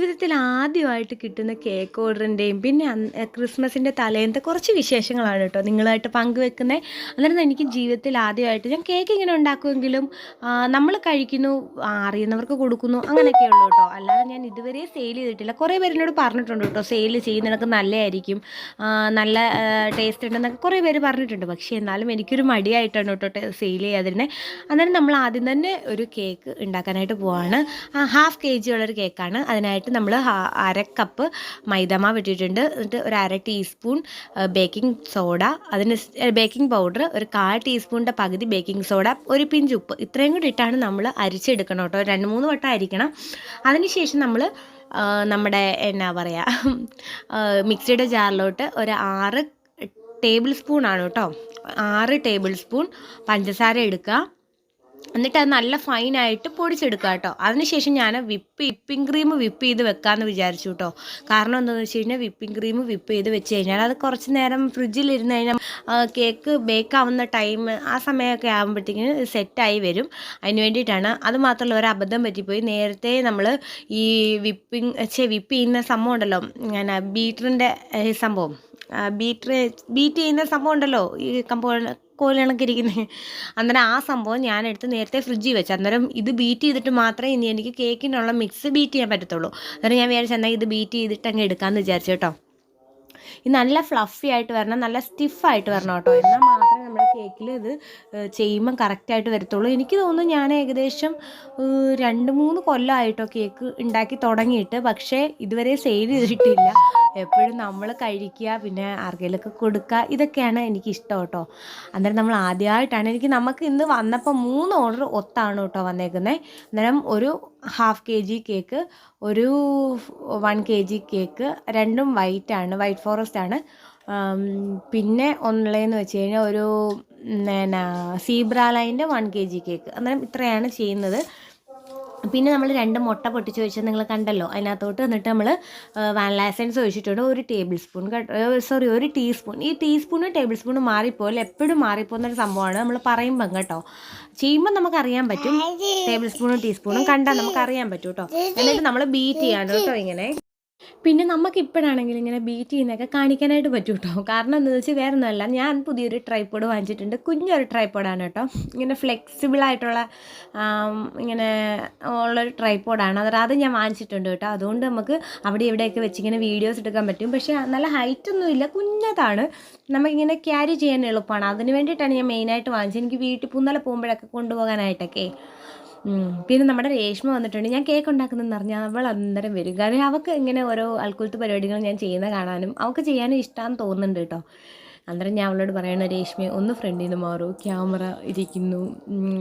ജീവിതത്തിൽ ആദ്യമായിട്ട് കിട്ടുന്ന കേക്ക് ഓർഡറിന്റെയും പിന്നെ ക്രിസ്മസിന്റെ തലേന്നത്തെ കുറച്ച് വിശേഷങ്ങളാണ് കേട്ടോ നിങ്ങളായിട്ട് പങ്കുവെക്കുന്നത് അന്നേരം എനിക്ക് ജീവിതത്തിൽ ആദ്യമായിട്ട് ഞാൻ കേക്ക് ഇങ്ങനെ ഉണ്ടാക്കുമെങ്കിലും നമ്മൾ കഴിക്കുന്നു അറിയുന്നവർക്ക് കൊടുക്കുന്നു അങ്ങനെയൊക്കെ ഉള്ളൂ കേട്ടോ അല്ലാതെ ഞാൻ ഇതുവരെ സെയിൽ ചെയ്തിട്ടില്ല. കുറേ പേര് എന്നോട് പറഞ്ഞിട്ടുണ്ട് കേട്ടോ സെയിൽ ചെയ്യുന്നതൊക്കെ നല്ലതായിരിക്കും നല്ല ടേസ്റ്റ് ഉണ്ടെന്നൊക്കെ. കുറേ പേര് പറഞ്ഞിട്ടുണ്ട്. പക്ഷേ എന്നാലും എനിക്കൊരു മടിയായിട്ടാണ് കേട്ടോ സെയിൽ ചെയ്യാതിരുന്നത് അന്നേരം നമ്മൾ ആദ്യം തന്നെ ഒരു കേക്ക് ഉണ്ടാക്കാനായിട്ട് പോവാണ്. ഹാഫ് കെ ജി ഉള്ളൊരു കേക്കാണ് അതിനായിട്ട് നമ്മൾ അര കപ്പ് മൈദമാവ് ഇട്ടിട്ടുണ്ട് എന്നിട്ട് ഒരു അര ടീസ്പൂൺ ബേക്കിംഗ് സോഡ അതിന് ബേക്കിംഗ് പൗഡർ ഒരു കാൽ ടീസ്പൂണിന്റെ പകുതി ബേക്കിംഗ് സോഡ ഒരു പിഞ്ച് ഉപ്പ്. ഇത്രയും കൂടി ഇട്ടാണ് നമ്മൾ അരിച്ചെടുക്കണം കേട്ടോ. രണ്ട് മൂന്ന് വട്ടം അരിക്കണം. അതിനുശേഷം നമ്മൾ നമ്മുടെ എന്നാ പറയുക മിക്സിയുടെ ജാറിലോട്ട് ഒരു ആറ് ടേബിൾ സ്പൂൺ ആണ് കേട്ടോ. ആറ് ടേബിൾ സ്പൂൺ പഞ്ചസാര എടുക്കുക. എന്നിട്ട് അത് നല്ല ഫൈനായിട്ട് പൊടിച്ചെടുക്കുക കേട്ടോ. അതിനുശേഷം ഞാൻ വിപ്പ് വിപ്പിംഗ് ക്രീം വിപ്പ് ചെയ്ത് വെക്കാമെന്ന് വിചാരിച്ചു കേട്ടോ. കാരണം എന്താണെന്ന് വെച്ച് കഴിഞ്ഞാൽ വിപ്പിംഗ് ക്രീം വിപ്പ് ചെയ്ത് വെച്ച് കഴിഞ്ഞാൽ അത് കുറച്ച് നേരം ഫ്രിഡ്ജിൽ ഇരുന്ന് കഴിഞ്ഞാൽ കേക്ക് ബേക്ക് ആവുന്ന ടൈം ആ സമയമൊക്കെ ആകുമ്പോഴത്തേക്കിന് സെറ്റായി വരും. അതിന് വേണ്ടിയിട്ടാണ് അത് മാത്രമല്ല ഒരു അബദ്ധം പറ്റിപ്പോയി. നേരത്തെ നമ്മൾ ഈ വിപ്പിംഗ് ചെ വിപ്പ് ചെയ്യുന്ന സംഭവം ഉണ്ടല്ലോ ഞാൻ ബീറ്ററിന്റെ സംഭവം. ബീറ്റർ ബീറ്റ് ചെയ്യുന്ന സംഭവം ഉണ്ടല്ലോ ഈ കമ്പോ കോലുകണക്ക് ഇരിക്കുന്നത് അന്നേരം ആ സംഭവം ഞാനെടുത്ത് നേരത്തെ ഫ്രിഡ്ജിൽ വെച്ചു. അന്നേരം ഇത് ബീറ്റ് ചെയ്തിട്ട് മാത്രമേ ഇനി എനിക്ക് കേക്കിനുള്ള മിക്സ് ബീറ്റ് ചെയ്യാൻ പറ്റത്തുള്ളൂ. അന്നേരം ഞാൻ വിചാരിച്ചു എന്നാൽ ഇത് ബീറ്റ് ചെയ്തിട്ട് അങ്ങ് എടുക്കാമെന്ന് വിചാരിച്ചു കേട്ടോ. ഇത് നല്ല ഫ്ലഫി ആയിട്ട് വരണം നല്ല സ്റ്റിഫായിട്ട് വരണം കേട്ടോ. എന്നാൽ മാത്രമേ നമ്മുടെ കേക്കിൽ ഇത് ചെയ്യുമ്പം കറക്റ്റായിട്ട് വരത്തുള്ളൂ. എനിക്ക് തോന്നുന്നു ഞാൻ ഏകദേശം രണ്ട് മൂന്ന് കൊല്ലമായിട്ടോ കേക്ക് ഉണ്ടാക്കി തുടങ്ങിയിട്ട് പക്ഷേ ഇതുവരെ സെയിൽ ചെയ്തിട്ടില്ല. എപ്പോഴും നമ്മൾ കഴിക്കുക പിന്നെ ആർക്കെങ്കിലൊക്കെ കൊടുക്കുക ഇതൊക്കെയാണ് എനിക്ക് ഇഷ്ടം കേട്ടോ. അന്നേരം നമ്മൾ ആദ്യമായിട്ടാണ് എനിക്ക് നമുക്ക് ഇന്ന് വന്നപ്പോൾ മൂന്ന് ഓർഡർ ഒത്താണ് കേട്ടോ വന്നേക്കുന്നത് അന്നേരം ഒരു ഹാഫ് കെ ജി കേക്ക് ഒരു വൺ കെ ജി കേക്ക്. രണ്ടും വൈറ്റ് ആണ് വൈറ്റ് ഫോറസ്റ്റ് ആണ്. പിന്നെ ഒന്നുള്ളതെന്ന് വെച്ച് കഴിഞ്ഞാൽ ഒരു എന്നാ സീബ്ര ലൈന്റെ വൺ കെ ജി കേക്ക്. അന്നേരം ഇത്രയാണ് ചെയ്യുന്നത്. പിന്നെ നമ്മൾ രണ്ട് മുട്ട പൊട്ടിച്ച് വെച്ചത് നിങ്ങൾ കണ്ടല്ലോ. അതിനകത്തോട്ട് എന്നിട്ട് നമ്മൾ വാനില എസൻസ് ഒഴിച്ചിട്ടുണ്ട്. ഒരു ടേബിൾ സ്പൂൺ സോറി ഒരു ടീസ്പൂൺ ഈ ടീസ്പൂണും ടേബിൾ സ്പൂണും മാറിപ്പോയാൽ എപ്പോഴും മാറിപ്പോകുന്നൊരു സംഭവമാണ്. നമ്മൾ പറയുമ്പം കേട്ടോ. ചെയ്യുമ്പോൾ നമുക്ക് അറിയാൻ പറ്റും ടേബിൾ സ്പൂണും ടീസ്പൂണും കണ്ടാൽ നമുക്ക് അറിയാൻ പറ്റും കേട്ടോ എന്നിട്ട് നമ്മൾ ബീറ്റ് ചെയ്യാണ് കേട്ടോ ഇങ്ങനെ. പിന്നെ നമുക്ക് ഇപ്പോഴാണെങ്കിൽ ഇങ്ങനെ ബീറ്റ് ചെയ്യുന്നതൊക്കെ കാണിക്കാനായിട്ട് പറ്റും കേട്ടോ കാരണം എന്താണെന്ന് വെച്ചാൽ വേറെ ഒന്നുമല്ല ഞാൻ പുതിയൊരു ട്രൈപ്പോഡ് വാങ്ങിച്ചിട്ടുണ്ട്. കുഞ്ഞൊരു ട്രൈപ്പോഡാണ് കേട്ടോ. ഇങ്ങനെ ഫ്ലെക്സിബിൾ ആയിട്ടുള്ള ഇങ്ങനെ ഉള്ളൊരു ട്രൈപ്പോഡാണ് അതായത് അത് ഞാൻ വാങ്ങിച്ചിട്ടുണ്ട് കേട്ടോ. അതുകൊണ്ട് നമുക്ക് അവിടെ ഇവിടെയൊക്കെ വെച്ച് ഇങ്ങനെ വീഡിയോസ് എടുക്കാൻ പറ്റും. പക്ഷേ നല്ല ഹൈറ്റ് ഒന്നും ഇല്ല. കുഞ്ഞതാണ്. നമുക്കിങ്ങനെ ക്യാരി ചെയ്യാൻ എളുപ്പമാണ്. അതിന് വേണ്ടിയിട്ടാണ് ഞാൻ മെയിനായിട്ട് വാങ്ങിച്ചത്. എനിക്ക് വീട്ടിൽ പൂന്നല പോകുമ്പോഴൊക്കെ കൊണ്ടുപോകാനായിട്ടൊക്കെ. പിന്നെ നമ്മുടെ രേഷ്മ വന്നിട്ടുണ്ട്. ഞാൻ കേക്ക് ഉണ്ടാക്കുന്നതെന്ന് പറഞ്ഞാൽ അവൾ അന്നേരം വരും. കാരണം അവൾക്ക് ഇങ്ങനെ ഓരോ അൽക്കുലത്ത് പരിപാടികൾ ഞാൻ ചെയ്യുന്ന കാണാനും അവൾക്ക് ചെയ്യാനും ഇഷ്ടമാണെന്ന് തോന്നുന്നുണ്ട് കേട്ടോ. അന്നേരം ഞാൻ അവളോട് പറയണ രേഷ്മ ഒന്ന് ഫ്രണ്ടിൽ നിന്ന് മാറൂ. ക്യാമറ ഇരിക്കുന്നു.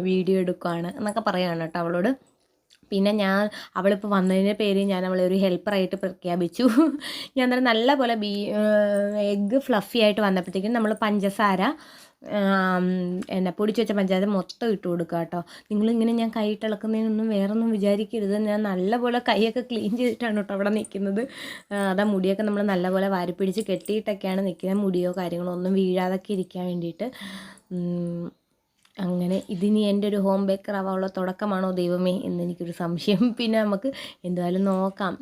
വീഡിയോ എടുക്കുകയാണ് എന്നൊക്കെ പറയുകയാണ് കേട്ടോ അവളോട്. പിന്നെ ഞാൻ അവളിപ്പോൾ വന്നതിന്റെ പേര് ഞാൻ അവളെ ഒരു ഹെൽപ്പറായിട്ട് പ്രഖ്യാപിച്ചു. ഞാൻ അന്നേരം നല്ല പോലെ ബീ എഗ്ഗ് ഫ്ലഫി ആയിട്ട് വന്നപ്പോഴത്തേക്കും നമ്മൾ പഞ്ചസാര എന്നാ പൊടിച്ച് വെച്ച പഞ്ചായത്ത് മൊത്തം ഇട്ട് കൊടുക്കുക കേട്ടോ നിങ്ങളിങ്ങനെ ഞാൻ കൈയിട്ട് വേറെ ഒന്നും വിചാരിക്കരുത്. ഞാൻ നല്ലപോലെ കൈയൊക്കെ ക്ലീൻ ചെയ്തിട്ടാണ് കേട്ടോ അവിടെ നിൽക്കുന്നത് അതാ മുടിയൊക്കെ നമ്മൾ നല്ലപോലെ വാരിപ്പിടിച്ച് കെട്ടിയിട്ടൊക്കെയാണ് നിൽക്കുന്നത് മുടിയോ കാര്യങ്ങളോ ഒന്നും വീഴാതൊക്കെ ഇരിക്കാൻ വേണ്ടിയിട്ട്. അങ്ങനെ ഇതിനി എന്റെ ഒരു ഹോം ബേക്കർ ആവാനുള്ള തുടക്കമാണോ ദൈവമേ എന്ന് എനിക്കൊരു സംശയം. പിന്നെ നമുക്ക് എന്തായാലും നോക്കാം.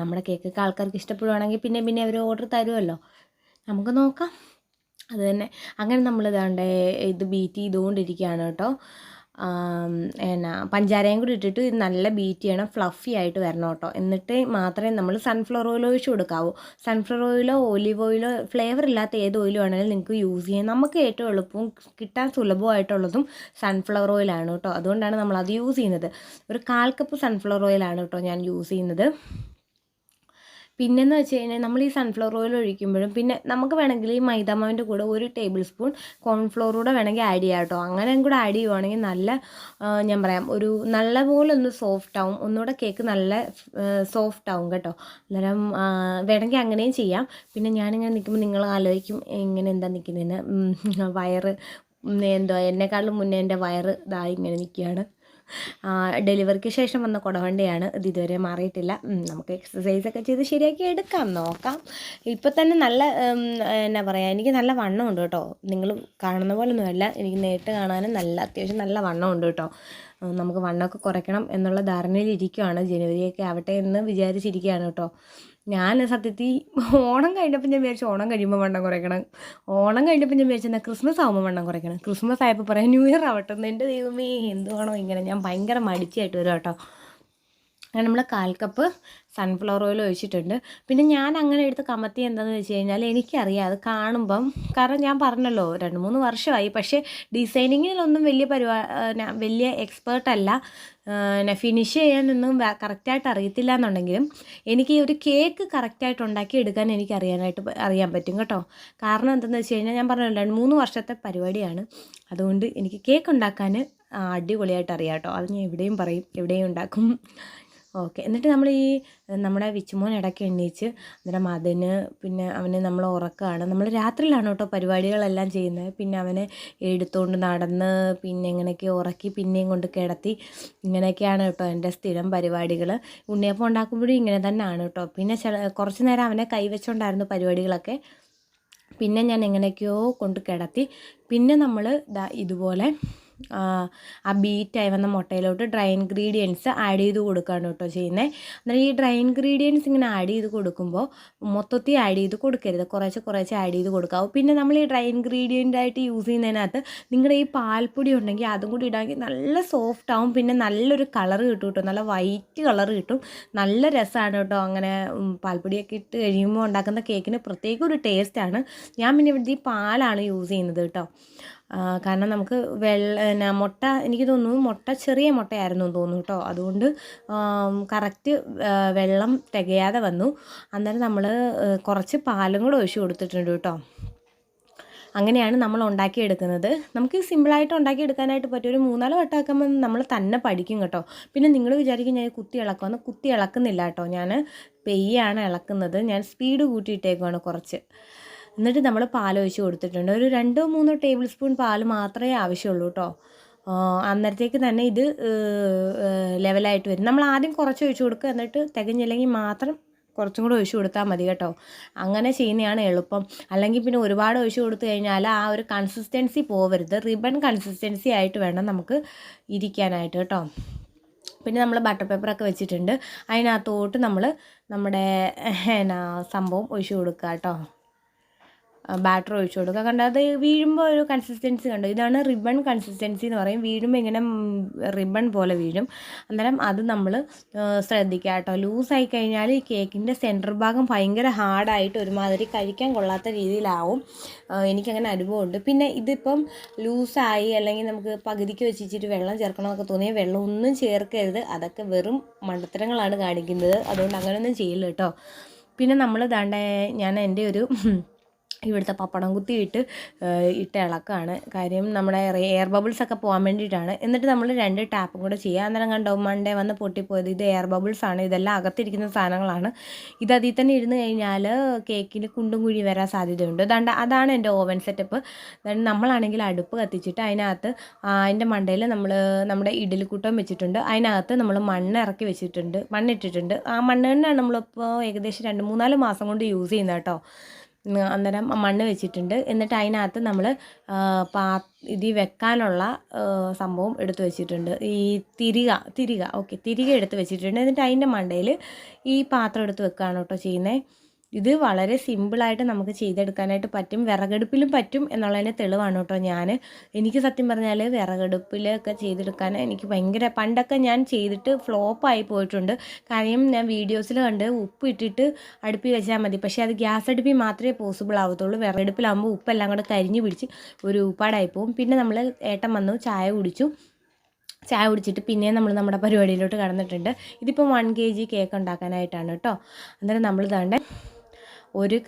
നമ്മുടെ കേക്കൊക്കെ ആൾക്കാർക്ക് ഇഷ്ടപ്പെടുവാണെങ്കിൽ പിന്നെ പിന്നെ അവർ ഓർഡർ തരുമല്ലോ നമുക്ക് നോക്കാം. അത് തന്നെ അങ്ങനെ നമ്മൾ ഇതാണ്ട് ഇത് ബീറ്റ് ചെയ്തുകൊണ്ടിരിക്കുകയാണ് കേട്ടോ. എന്നാ പഞ്ചാരയും കൂടി ഇട്ടിട്ട് ഇത് നല്ല ബീറ്റ് ചെയ്യണം ഫ്ലഫി ആയിട്ട് വരണം കേട്ടോ. എന്നിട്ട് മാത്രമേ നമ്മൾ സൺഫ്ലവർ ഓയിൽ ഒഴിച്ച് കൊടുക്കാവൂ. സൺഫ്ലവർ ഓയിലോ ഓലിവ് ഓയിലോ ഫ്ലേവർ ഇല്ലാത്ത ഏത് ഓയിൽ വേണമെങ്കിലും നിങ്ങൾക്ക് യൂസ് ചെയ്യാം. നമുക്ക് ഏറ്റവും എളുപ്പവും കിട്ടാൻ സുലഭമായിട്ടുള്ളതും സൺഫ്ലവർ ഓയിലാണ് കേട്ടോ. അതുകൊണ്ടാണ് നമ്മൾ അത് യൂസ് ചെയ്യുന്നത്. ഒരു കാൽ കപ്പ് സൺഫ്ലവർ ഓയിലാണ് കേട്ടോ ഞാൻ യൂസ് ചെയ്യുന്നത്. പിന്നെന്ന് വെച്ച് കഴിഞ്ഞാൽ നമ്മൾ ഈ സൺഫ്ലവർ ഓയിൽ ഒഴിക്കുമ്പോഴും പിന്നെ നമുക്ക് വേണമെങ്കിൽ ഈ മൈദാമാവിന്റെ കൂടെ ഒരു ടേബിൾ സ്പൂൺ കോൺഫ്ലോർ കൂടെ വേണമെങ്കിൽ ആഡ് ചെയ്യാം കേട്ടോ. അങ്ങനെ കൂടെ ആഡ് ചെയ്യുവാണെങ്കിൽ നല്ല ഞാൻ പറയാം ഒരു നല്ല പോലെ ഒന്ന് സോഫ്റ്റ് ആവും. ഒന്നുകൂടെ കേക്ക് നല്ല സോഫ്റ്റ് ആവും കേട്ടോ. അന്നേരം വേണമെങ്കിൽ അങ്ങനെയും ചെയ്യാം. പിന്നെ ഞാനിങ്ങനെ നിൽക്കുമ്പോൾ നിങ്ങൾ ആലോചിക്കും എങ്ങനെ എന്താ നിൽക്കുന്നതിന് വയറ് എന്തോ എന്നെക്കാളും മുന്നേ എന്റെ വയറ് ഇതായി ഇങ്ങനെ നിൽക്കുകയാണ്. ഡെലിവറിക്ക് ശേഷം വന്ന കുടവണ്ടിയാണ്. ഇത് ഇതുവരെ മാറിയിട്ടില്ല. നമുക്ക് എക്സസൈസൊക്കെ ചെയ്ത് ശരിയാക്കി എടുക്കാം. നോക്കാം. ഇപ്പം തന്നെ നല്ല എന്നാ പറയുക എനിക്ക് നല്ല വണ്ണമുണ്ട് കേട്ടോ. നിങ്ങൾ കാണുന്ന പോലെ ഒന്നുമല്ല എനിക്ക് നേരിട്ട് കാണാനും നല്ല അത്യാവശ്യം നല്ല വണ്ണമുണ്ട് കേട്ടോ. നമുക്ക് വണ്ണമൊക്കെ കുറയ്ക്കണം എന്നുള്ള ധാരണയിലിരിക്കുകയാണ് ജനുവരിയൊക്കെ ആവട്ടെ എന്ന് വിചാരിച്ചിരിക്കുകയാണ് കേട്ടോ. ഞാൻ സത്യത്തിൽ ഓണം കഴിഞ്ഞപ്പോൾ ഞാൻ വിചാരിച്ചു ഓണം കഴിയുമ്പോൾ വണ്ണം കുറയ്ക്കണം. ഓണം കഴിഞ്ഞപ്പോൾ ഞാൻ വിചാരിച്ചു എന്നാൽ ക്രിസ്മസ് ആകുമ്പോൾ വണ്ണം കുറയ്ക്കണം. ക്രിസ്മസ് ആയപ്പോൾ പറയാം ന്യൂ ഇയർ ആവട്ടെ. എന്റെ ദൈവമേ എന്തുവാണോ ഇങ്ങനെ. ഞാൻ ഭയങ്കര മടിച്ചായിട്ട് വരും കേട്ടോ. അങ്ങനെ നമ്മൾ കാൽ കപ്പ് സൺഫ്ലവർ ഓയിൽ ഒഴിച്ചിട്ടുണ്ട്. പിന്നെ ഞാൻ അങ്ങനെ എടുത്ത് കമത്തി എന്താണെന്ന് വെച്ച് കഴിഞ്ഞാൽ എനിക്കറിയാം അത് കാണുമ്പം കാരണം ഞാൻ പറഞ്ഞല്ലോ രണ്ട് മൂന്ന് വർഷമായി പക്ഷേ ഡിസൈനിങ്ങിലൊന്നും വലിയ പരിപാ വലിയ എക്സ്പേർട്ടല്ല ഫിനിഷ് ചെയ്യാനൊന്നും കറക്റ്റായിട്ട് അറിയത്തില്ല എന്നുണ്ടെങ്കിലും എനിക്ക് ഈ ഒരു കേക്ക് കറക്റ്റായിട്ട് ഉണ്ടാക്കി എടുക്കാൻ എനിക്ക് അറിയാനായിട്ട് അറിയാൻ പറ്റും കേട്ടോ. കാരണം എന്തെന്ന് വെച്ച് കഴിഞ്ഞാൽ ഞാൻ പറഞ്ഞല്ലോ രണ്ട് മൂന്ന് വർഷത്തെ പരിപാടിയാണ്. അതുകൊണ്ട് എനിക്ക് കേക്ക് ഉണ്ടാക്കാൻ അടിപൊളിയായിട്ട് അറിയാം കേട്ടോ. അത് ഞാൻ എവിടെയും പറയും എവിടെയും ഉണ്ടാക്കും. ഓക്കെ. എന്നിട്ട് നമ്മൾ ഈ നമ്മുടെ വിച്ചുമോൻ ഇടയ്ക്ക് എണ്ണീച്ച് അന്നേരം അതിന് പിന്നെ അവനെ നമ്മൾ ഉറക്കമാണ് നമ്മൾ രാത്രിയിലാണ് കേട്ടോ പരിപാടികളെല്ലാം ചെയ്യുന്നത്. പിന്നെ അവനെ എടുത്തുകൊണ്ട് നടന്ന് പിന്നെ ഇങ്ങനെയൊക്കെ ഉറക്കി പിന്നെയും കൊണ്ട് കിടത്തി ഇങ്ങനെയൊക്കെയാണ് കേട്ടോ എന്റെ സ്ഥിരം പരിപാടികൾ ഉണ്ണിയപ്പം ഉണ്ടാക്കുമ്പോഴും ഇങ്ങനെ തന്നെയാണ് കേട്ടോ. പിന്നെ ചില കുറച്ച് നേരം അവനെ കൈവച്ചുകൊണ്ടായിരുന്നു പരിപാടികളൊക്കെ. പിന്നെ ഞാൻ എങ്ങനെയൊക്കെയോ കൊണ്ട് കിടത്തി. പിന്നെ നമ്മൾ ഇതുപോലെ ആ, ബീറ്റായി വന്ന മുട്ടയിലോട്ട് ഡ്രൈ ഇൻഗ്രീഡിയൻസ് ആഡ് ചെയ്ത് കൊടുക്കുകയാണ് കേട്ടോ ചെയ്യുന്നത് അന്നേരം ഈ ഡ്രൈ ഇൻഗ്രീഡിയൻസ് ഇങ്ങനെ ആഡ് ചെയ്ത് കൊടുക്കുമ്പോൾ മൊത്തത്തിൽ ആഡ് ചെയ്ത് കൊടുക്കരുത്. കുറേശ്ശെ കുറേശ്ശെ ആഡ് ചെയ്ത് കൊടുക്കാവും പിന്നെ നമ്മൾ ഈ ഡ്രൈ ഇൻഗ്രീഡിയന്റ് ആയിട്ട് യൂസ് ചെയ്യുന്നതിനകത്ത് നിങ്ങളുടെ ഈ പാൽപ്പൊടി ഉണ്ടെങ്കിൽ അതും കൂടി ഇടാമെങ്കിൽ നല്ല സോഫ്റ്റ് ആവും. പിന്നെ നല്ലൊരു കളർ കിട്ടും കേട്ടോ. നല്ല വൈറ്റ് കളർ കിട്ടും. നല്ല രസമാണ് കേട്ടോ അങ്ങനെ പാൽപ്പൊടിയൊക്കെ ഇട്ട് കഴിയുമ്പോൾ ഉണ്ടാക്കുന്ന കേക്കിന് പ്രത്യേക ഒരു ടേസ്റ്റാണ് ഞാൻ പിന്നെ ഇവിടുത്തെ ഈ പാലാണ് യൂസ് ചെയ്യുന്നത് കേട്ടോ. കാരണം നമുക്ക് വെള്ള മുട്ട എനിക്ക് തോന്നുന്നു മുട്ട ചെറിയ മുട്ടയായിരുന്നു തോന്നുന്നു കേട്ടോ. അതുകൊണ്ട് കറക്റ്റ് വെള്ളം തികയാതെ വന്നു. അന്നേരം നമ്മൾ കുറച്ച് പാലും കൂടെ ഒഴിച്ചു കൊടുത്തിട്ടുണ്ട് കേട്ടോ. അങ്ങനെയാണ് നമ്മൾ ഉണ്ടാക്കിയെടുക്കുന്നത്. നമുക്ക് സിമ്പിളായിട്ട് ഉണ്ടാക്കിയെടുക്കാനായിട്ട് പറ്റും ഒരു മൂന്നാൽ വട്ടം ആക്കുമ്പോൾ നമ്മൾ തന്നെ പഠിക്കും കേട്ടോ. പിന്നെ നിങ്ങൾ വിചാരിക്കും ഞാൻ കുത്തി ഇളക്കുമെന്ന് കുത്തി ഇളക്കുന്നില്ല കേട്ടോ. ഞാൻ പെയ്യാണ് ഇളക്കുന്നത്. ഞാൻ സ്പീഡ് കൂട്ടിയിട്ടേക്കുവാണ് കുറച്ച്. എന്നിട്ട് നമ്മൾ പാൽ ഒഴിച്ച് കൊടുത്തിട്ടുണ്ട്. ഒരു രണ്ടോ മൂന്നോ ടേബിൾ സ്പൂൺ പാൽ മാത്രമേ ആവശ്യമുള്ളൂ കേട്ടോ അന്നേരത്തേക്ക് തന്നെ ഇത് ലെവലായിട്ട് വരും. നമ്മൾ ആദ്യം കുറച്ച് ഒഴിച്ചു കൊടുക്കുക. എന്നിട്ട് തികഞ്ഞില്ലെങ്കിൽ മാത്രം കുറച്ചും കൂടെ ഒഴിച്ച് കൊടുത്താൽ മതി കേട്ടോ. അങ്ങനെ ചെയ്യുന്നതാണ് എളുപ്പം. അല്ലെങ്കിൽ പിന്നെ ഒരുപാട് ഒഴിച്ചു കൊടുത്തു കഴിഞ്ഞാൽ ആ ഒരു കൺസിസ്റ്റൻസി പോവരുത്. റിബൺ കൺസിസ്റ്റൻസി ആയിട്ട് വേണം നമുക്ക് ഇരിക്കാനായിട്ട് കേട്ടോ. പിന്നെ നമ്മൾ ബട്ടർ പേപ്പറൊക്കെ വെച്ചിട്ടുണ്ട്. അതിനകത്തോട്ട് നമ്മൾ നമ്മുടെ എന്നാ സംഭവം ഒഴിച്ചു കൊടുക്കുക കേട്ടോ. ബാറ്റർ ഒഴിച്ചു കൊടുക്കുക. കണ്ടോ അത് വീഴുമ്പോൾ ഒരു കൺസിസ്റ്റൻസി കണ്ടു? ഇതാണ് റിബൺ കൺസിസ്റ്റൻസി എന്ന് പറയും. വീഴുമ്പോൾ ഇങ്ങനെ റിബൺ പോലെ വീഴും. അന്നേരം അത് നമ്മൾ ശ്രദ്ധിക്കുക കേട്ടോ. ലൂസായി കഴിഞ്ഞാൽ ഈ കേക്കിന്റെ സെന്റർ ഭാഗം ഭയങ്കര ഹാർഡായിട്ട് ഒരുമാതിരി കഴിക്കാൻ കൊള്ളാത്ത രീതിയിലാവും. എനിക്കങ്ങനെ അനുഭവമുണ്ട്. പിന്നെ ഇതിപ്പം ലൂസായി അല്ലെങ്കിൽ നമുക്ക് പകുതിക്ക് വെച്ചിട്ട് വെള്ളം ചേർക്കണമെന്നൊക്കെ തോന്നിയാൽ വെള്ളം ഒന്നും ചേർക്കരുത്. അതൊക്കെ വെറും മണ്ടത്തരങ്ങളാണ് കാണിക്കുന്നത്. അതുകൊണ്ട് അങ്ങനെയൊന്നും ചെയ്യില്ല കേട്ടോ. പിന്നെ നമ്മൾ ദാണ്ട ഞാൻ എന്റെ ഒരു ഇവിടുത്തെ പപ്പടം കുത്തിയിട്ട് ഇട്ട് ഇളക്കാണ്. കാര്യം നമ്മുടെ എയർ ബബിൾസ് ഒക്കെ പോകാൻ വേണ്ടിയിട്ടാണ്. എന്നിട്ട് നമ്മൾ രണ്ട് ടാപ്പും കൂടെ ചെയ്യുക അന്നേരം കണ്ടോ മണ്ടേ വന്ന് പൊട്ടിപ്പോയത്. ഇത് എയർ ബബിൾസ് ആണ്. ഇതെല്ലാം അകത്തിരിക്കുന്ന സാധനങ്ങളാണ്. ഇത് അതിൽ തന്നെ ഇരുന്ന് കഴിഞ്ഞാൽ കേക്കിന് കുണ്ടും കുഴി വരാൻ സാധ്യതയുണ്ട്. ദാണ്ട അതാണ് എന്റെ ഓവൻ സെറ്റപ്പ്. ദാണ്ട് നമ്മളാണെങ്കിൽ അടുപ്പ് കത്തിച്ചിട്ട് അതിനകത്ത് അതിന്റെ മണ്ടയിൽ നമ്മൾ നമ്മുടെ ഇഡലിക്കൂട്ടം വെച്ചിട്ടുണ്ട്. അതിനകത്ത് നമ്മൾ മണ്ണ് ഇറക്കി വെച്ചിട്ടുണ്ട് മണ്ണിട്ടിട്ടുണ്ട്. ആ മണ്ണ് തന്നെയാണ് നമ്മളിപ്പോൾ ഏകദേശം രണ്ട് മൂന്നാൽ മാസം കൊണ്ട് യൂസ് ചെയ്യുന്നത് കേട്ടോ. അന്നേരം മണ്ണ് വെച്ചിട്ടുണ്ട്. എന്നിട്ട് അതിനകത്ത് നമ്മൾ പാ ഇത് വെക്കാനുള്ള സംഭവം എടുത്തു വെച്ചിട്ടുണ്ട്. ഈ തിരിക തിരിക ഓക്കെ തിരിക എടുത്ത് വെച്ചിട്ടുണ്ട്. എന്നിട്ട് അതിന്റെ മണ്ടയിൽ ഈ പാത്രം എടുത്ത് വെക്കുകയാണ് കേട്ടോ ചെയ്യുന്നത് ഇത് വളരെ സിമ്പിളായിട്ട് നമുക്ക് ചെയ്തെടുക്കാനായിട്ട് പറ്റും. വിറകടുപ്പിലും പറ്റും എന്നുള്ളതിന്റെ തെളിവാണ് കേട്ടോ ഞാൻ എനിക്ക് സത്യം പറഞ്ഞാൽ വിറകടുപ്പിലൊക്കെ ചെയ്തെടുക്കാൻ എനിക്ക് ഭയങ്കര പണ്ടൊക്കെ ഞാൻ ചെയ്തിട്ട് ഫ്ലോപ്പായി പോയിട്ടുണ്ട്. കാര്യം ഞാൻ വീഡിയോസിൽ കണ്ട് ഉപ്പ് ഇട്ടിട്ട് അടുപ്പിൽ വെച്ചാൽ മതി. പക്ഷേ അത് ഗ്യാസ് അടുപ്പിൽ മാത്രമേ പോസിബിൾ ആവത്തുള്ളൂ. വിറകടുപ്പിലാകുമ്പോൾ ഉപ്പെല്ലാം കൂടെ കരിഞ്ഞ് പിടിച്ച് ഒരു ഉപ്പാടായി പോവും പിന്നെ നമ്മൾ ഏട്ടൻ വന്നു ചായ കുടിച്ചു. ചായ കുടിച്ചിട്ട് പിന്നെയും നമ്മൾ നമ്മുടെ പരിപാടിയിലോട്ട് കടന്നിട്ടുണ്ട്. ഇതിപ്പോൾ വൺ കെ ജി കേക്ക് ഉണ്ടാക്കാനായിട്ടാണ് കേട്ടോ. അന്നേരം നമ്മൾ താണ്ടെ ഒരു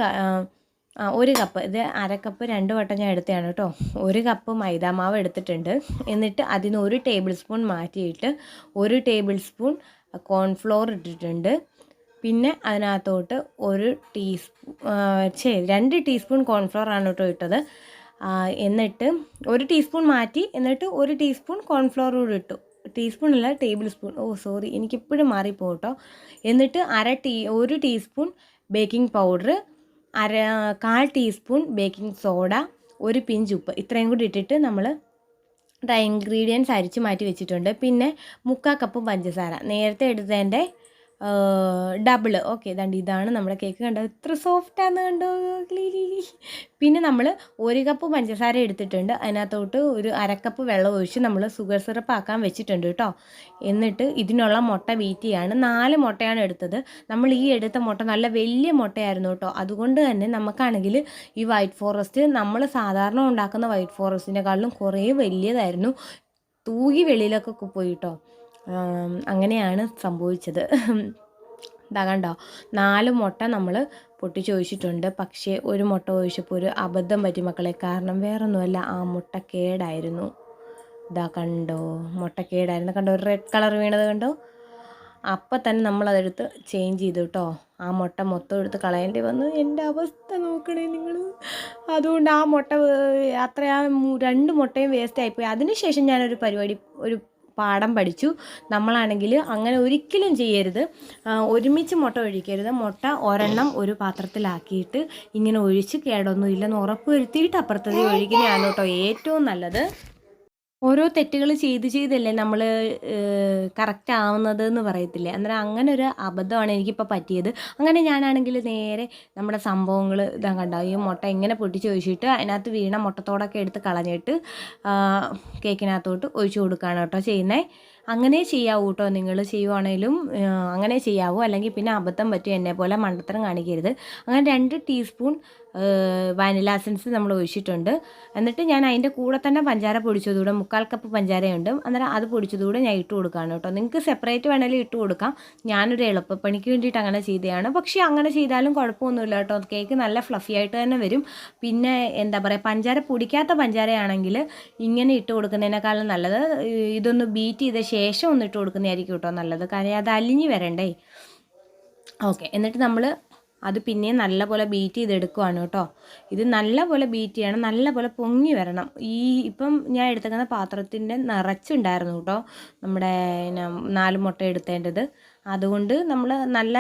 ഒരു കപ്പ് ഇത് അരക്കപ്പ് കപ്പ് രണ്ട് വട്ടം ഞാൻ എടുത്തതാണ് കേട്ടോ ഒരു കപ്പ് മൈദാമാവ് എടുത്തിട്ടുണ്ട്. എന്നിട്ട് അതിന് ഒരു ടേബിൾ സ്പൂൺ മാറ്റിയിട്ട് ഒരു ടേബിൾ സ്പൂൺ കോൺഫ്ലോർ ഇട്ടിട്ടുണ്ട്. പിന്നെ അതിനകത്തോട്ട് ഒരു ടീസ്പൂൺ ശരി രണ്ട് ടീസ്പൂൺ കോൺഫ്ലോർ ആണ് കേട്ടോ ഇട്ടത്. എന്നിട്ട് ഒരു ടീസ്പൂൺ മാറ്റി എന്നിട്ട് ഒരു ടീസ്പൂൺ കോൺഫ്ലോർ കൂടി ഇട്ടു. ടീസ്പൂൺ അല്ല ടേബിൾ സ്പൂൺ ഓ സോറി എനിക്കിപ്പോഴും മാറിപ്പോകും കേട്ടോ എന്നിട്ട് അര ടീ ഒരു ടീസ്പൂൺ ബേക്കിംഗ് പൗഡർ അര കാൽ ടീസ്പൂൺ ബേക്കിംഗ് സോഡ ഒരു പിഞ്ച് ഉപ്പ്. ഇത്രയും കൂടി ഇട്ടിട്ട് നമ്മൾ ഡ്രൈ ഇൻഗ്രീഡിയൻസ് അരിച്ച് മാറ്റി വെച്ചിട്ടുണ്ട്. പിന്നെ മുക്കാൽ കപ്പ് പഞ്ചസാര. നേരത്തെ എടുത്തതിന്റെ ഡബിൾ ഓക്കെ ദണ്ട് ഇതാണ് നമ്മുടെ കേക്ക് കണ്ടത്. എത്ര സോഫ്റ്റാന്ന് കണ്ടോ. പിന്നെ നമ്മൾ ഒരു കപ്പ് പഞ്ചസാര എടുത്തിട്ടുണ്ട്. അതിനകത്തോട്ട് ഒരു അരക്കപ്പ് വെള്ളം ഒഴിച്ച് നമ്മൾ സുഗർ സിറപ്പ് ആക്കാൻ വെച്ചിട്ടുണ്ട് കേട്ടോ. എന്നിട്ട് ഇതിനുള്ള മുട്ട ബീറ്റ് ചെയ്യാണ്. നാല് മുട്ടയാണ് എടുത്തത്. നമ്മൾ ഈ എടുത്ത മുട്ട നല്ല വലിയ മുട്ടയായിരുന്നു കേട്ടോ. അതുകൊണ്ട് തന്നെ നമുക്കാണെങ്കിൽ ഈ വൈറ്റ് ഫോറസ്റ്റ് നമ്മൾ സാധാരണ ഉണ്ടാക്കുന്ന വൈറ്റ് ഫോറസ്റ്റിനെക്കാളും കുറേ വലിയതായിരുന്നു. തൂകി വെളിയിലൊക്കെ പോയി കേട്ടോ. ആം, അങ്ങനെയാണ് സംഭവിച്ചത്. ഇതാ കണ്ടോ? നാല് മുട്ട നമ്മൾ പൊട്ടിച്ച് ഒഴിച്ചിട്ടുണ്ട് പക്ഷേ ഒരു മുട്ട ഒഴിച്ചപ്പോൾ ഒരു അബദ്ധം പറ്റി മക്കളെ. കാരണം വേറൊന്നുമല്ല ആ മുട്ട കേടായിരുന്നു. ഇതാ കണ്ടോ? മുട്ട കേടായിരുന്നു. കണ്ടോ? ഒരു റെഡ് കളർ വീണത് കണ്ടോ? അപ്പം തന്നെ നമ്മളതെടുത്ത് ചേഞ്ച് ചെയ്തു കേട്ടോ ആ മുട്ട മൊത്തം എടുത്ത് കളയേണ്ടി വന്നു. എന്റെ അവസ്ഥ നോക്കണേ നിങ്ങൾ അതുകൊണ്ട് ആ മുട്ട അത്ര രണ്ട് മുട്ടയും വേസ്റ്റ് ആയിപ്പോയി. അതിനുശേഷം ഞാനൊരു പരിപാടി ഒരു പാഠം പഠിച്ചു. നമ്മളാണെങ്കിൽ അങ്ങനെ ഒരിക്കലും ചെയ്യരുത്. ഒരുമിച്ച് മുട്ട ഒഴിക്കരുത്. മുട്ട ഒരെണ്ണം ഒരു പാത്രത്തിലാക്കിയിട്ട് ഇങ്ങനെ ഒഴിച്ച് കേടൊന്നും ഇല്ലെന്ന് ഉറപ്പ് വരുത്തിയിട്ട് അപ്പുറത്തത് ഒഴിക്കുന്നതാണ് കേട്ടോ ഏറ്റവും നല്ലത്. ഓരോ തെറ്റുകൾ ചെയ്ത് ചെയ്തല്ലേ നമ്മൾ കറക്റ്റ് ആവുന്നത് എന്ന് പറയത്തില്ലേ? അന്നേരം അങ്ങനെ ഒരു അബദ്ധമാണ് എനിക്കിപ്പോൾ പറ്റിയത്. അങ്ങനെ ഞാനാണെങ്കിൽ നേരെ നമ്മുടെ സംഭവങ്ങൾ ഇതാ കണ്ടോ? ഈ മുട്ട എങ്ങനെ പൊട്ടിച്ച് ഒഴിച്ചിട്ട് അതിനകത്ത് വീണ മുട്ടത്തോടൊക്കെ എടുത്ത് കളഞ്ഞിട്ട് കേക്കിനകത്തോട്ട് ഒഴിച്ചു കൊടുക്കുകയാണ് കേട്ടോ ചെയ്യുന്നത് അങ്ങനെ ചെയ്യാവൂ കേട്ടോ നിങ്ങൾ ചെയ്യുവാണേലും അങ്ങനെ ചെയ്യാവൂ? അല്ലെങ്കിൽ പിന്നെ അബദ്ധം പറ്റും എന്നെ പോലെ മണ്ടത്തരം കാണിക്കരുത്. അങ്ങനെ രണ്ട് ടീസ്പൂൺ വാനില എസൻസ് നമ്മൾ ഒഴിച്ചിട്ടുണ്ട്. എന്നിട്ട് ഞാൻ അതിന്റെ കൂടെ തന്നെ പഞ്ചാര പൊടിച്ചതുകൂടെ മുക്കാൽ കപ്പ് പഞ്ചാരയുണ്ട്. അന്നേരം അത് പൊടിച്ചതുകൂടെ ഞാൻ ഇട്ട് കൊടുക്കുകയാണ് കേട്ടോ. നിങ്ങൾക്ക് സെപ്പറേറ്റ് വേണമെങ്കിലും ഇട്ട് കൊടുക്കാം. ഞാനൊരു എളുപ്പപ്പണിക്ക് വേണ്ടിയിട്ട് അങ്ങനെ ചെയ്തതാണ് പക്ഷേ അങ്ങനെ ചെയ്താലും കുഴപ്പമൊന്നുമില്ല കേട്ടോ. കേക്ക് നല്ല ഫ്ലഫി ആയിട്ട് തന്നെ വരും. പിന്നെ എന്താ പറയുക പഞ്ചാര പൊടിക്കാത്ത പഞ്ചാരയാണെങ്കിൽ ഇങ്ങനെ ഇട്ട് കൊടുക്കുന്നതിനേക്കാളും നല്ലത് ഇതൊന്ന് ബീറ്റ് ചെയ്ത ശേഷം ഒന്ന് ഇട്ട് കൊടുക്കുന്നതായിരിക്കും കേട്ടോ നല്ലത്. കാര്യം അത് അലിഞ്ഞ് വരണ്ടേ? ഓക്കെ എന്നിട്ട് നമ്മൾ അത് പിന്നെയും നല്ലപോലെ ബീറ്റ് ചെയ്തെടുക്കുവാണ് കേട്ടോ. ഇത് നല്ലപോലെ ബീറ്റ് ചെയ്യണം നല്ലപോലെ പൊങ്ങി വരണം. ഈ ഇപ്പം ഞാൻ എടുത്തേക്കുന്ന പാത്രത്തിന്റെ നിറച്ചുണ്ടായിരുന്നു കേട്ടോ നമ്മുടെ നാല് മുട്ട എടുത്തേണ്ടത്. അതുകൊണ്ട് നമ്മൾ നല്ല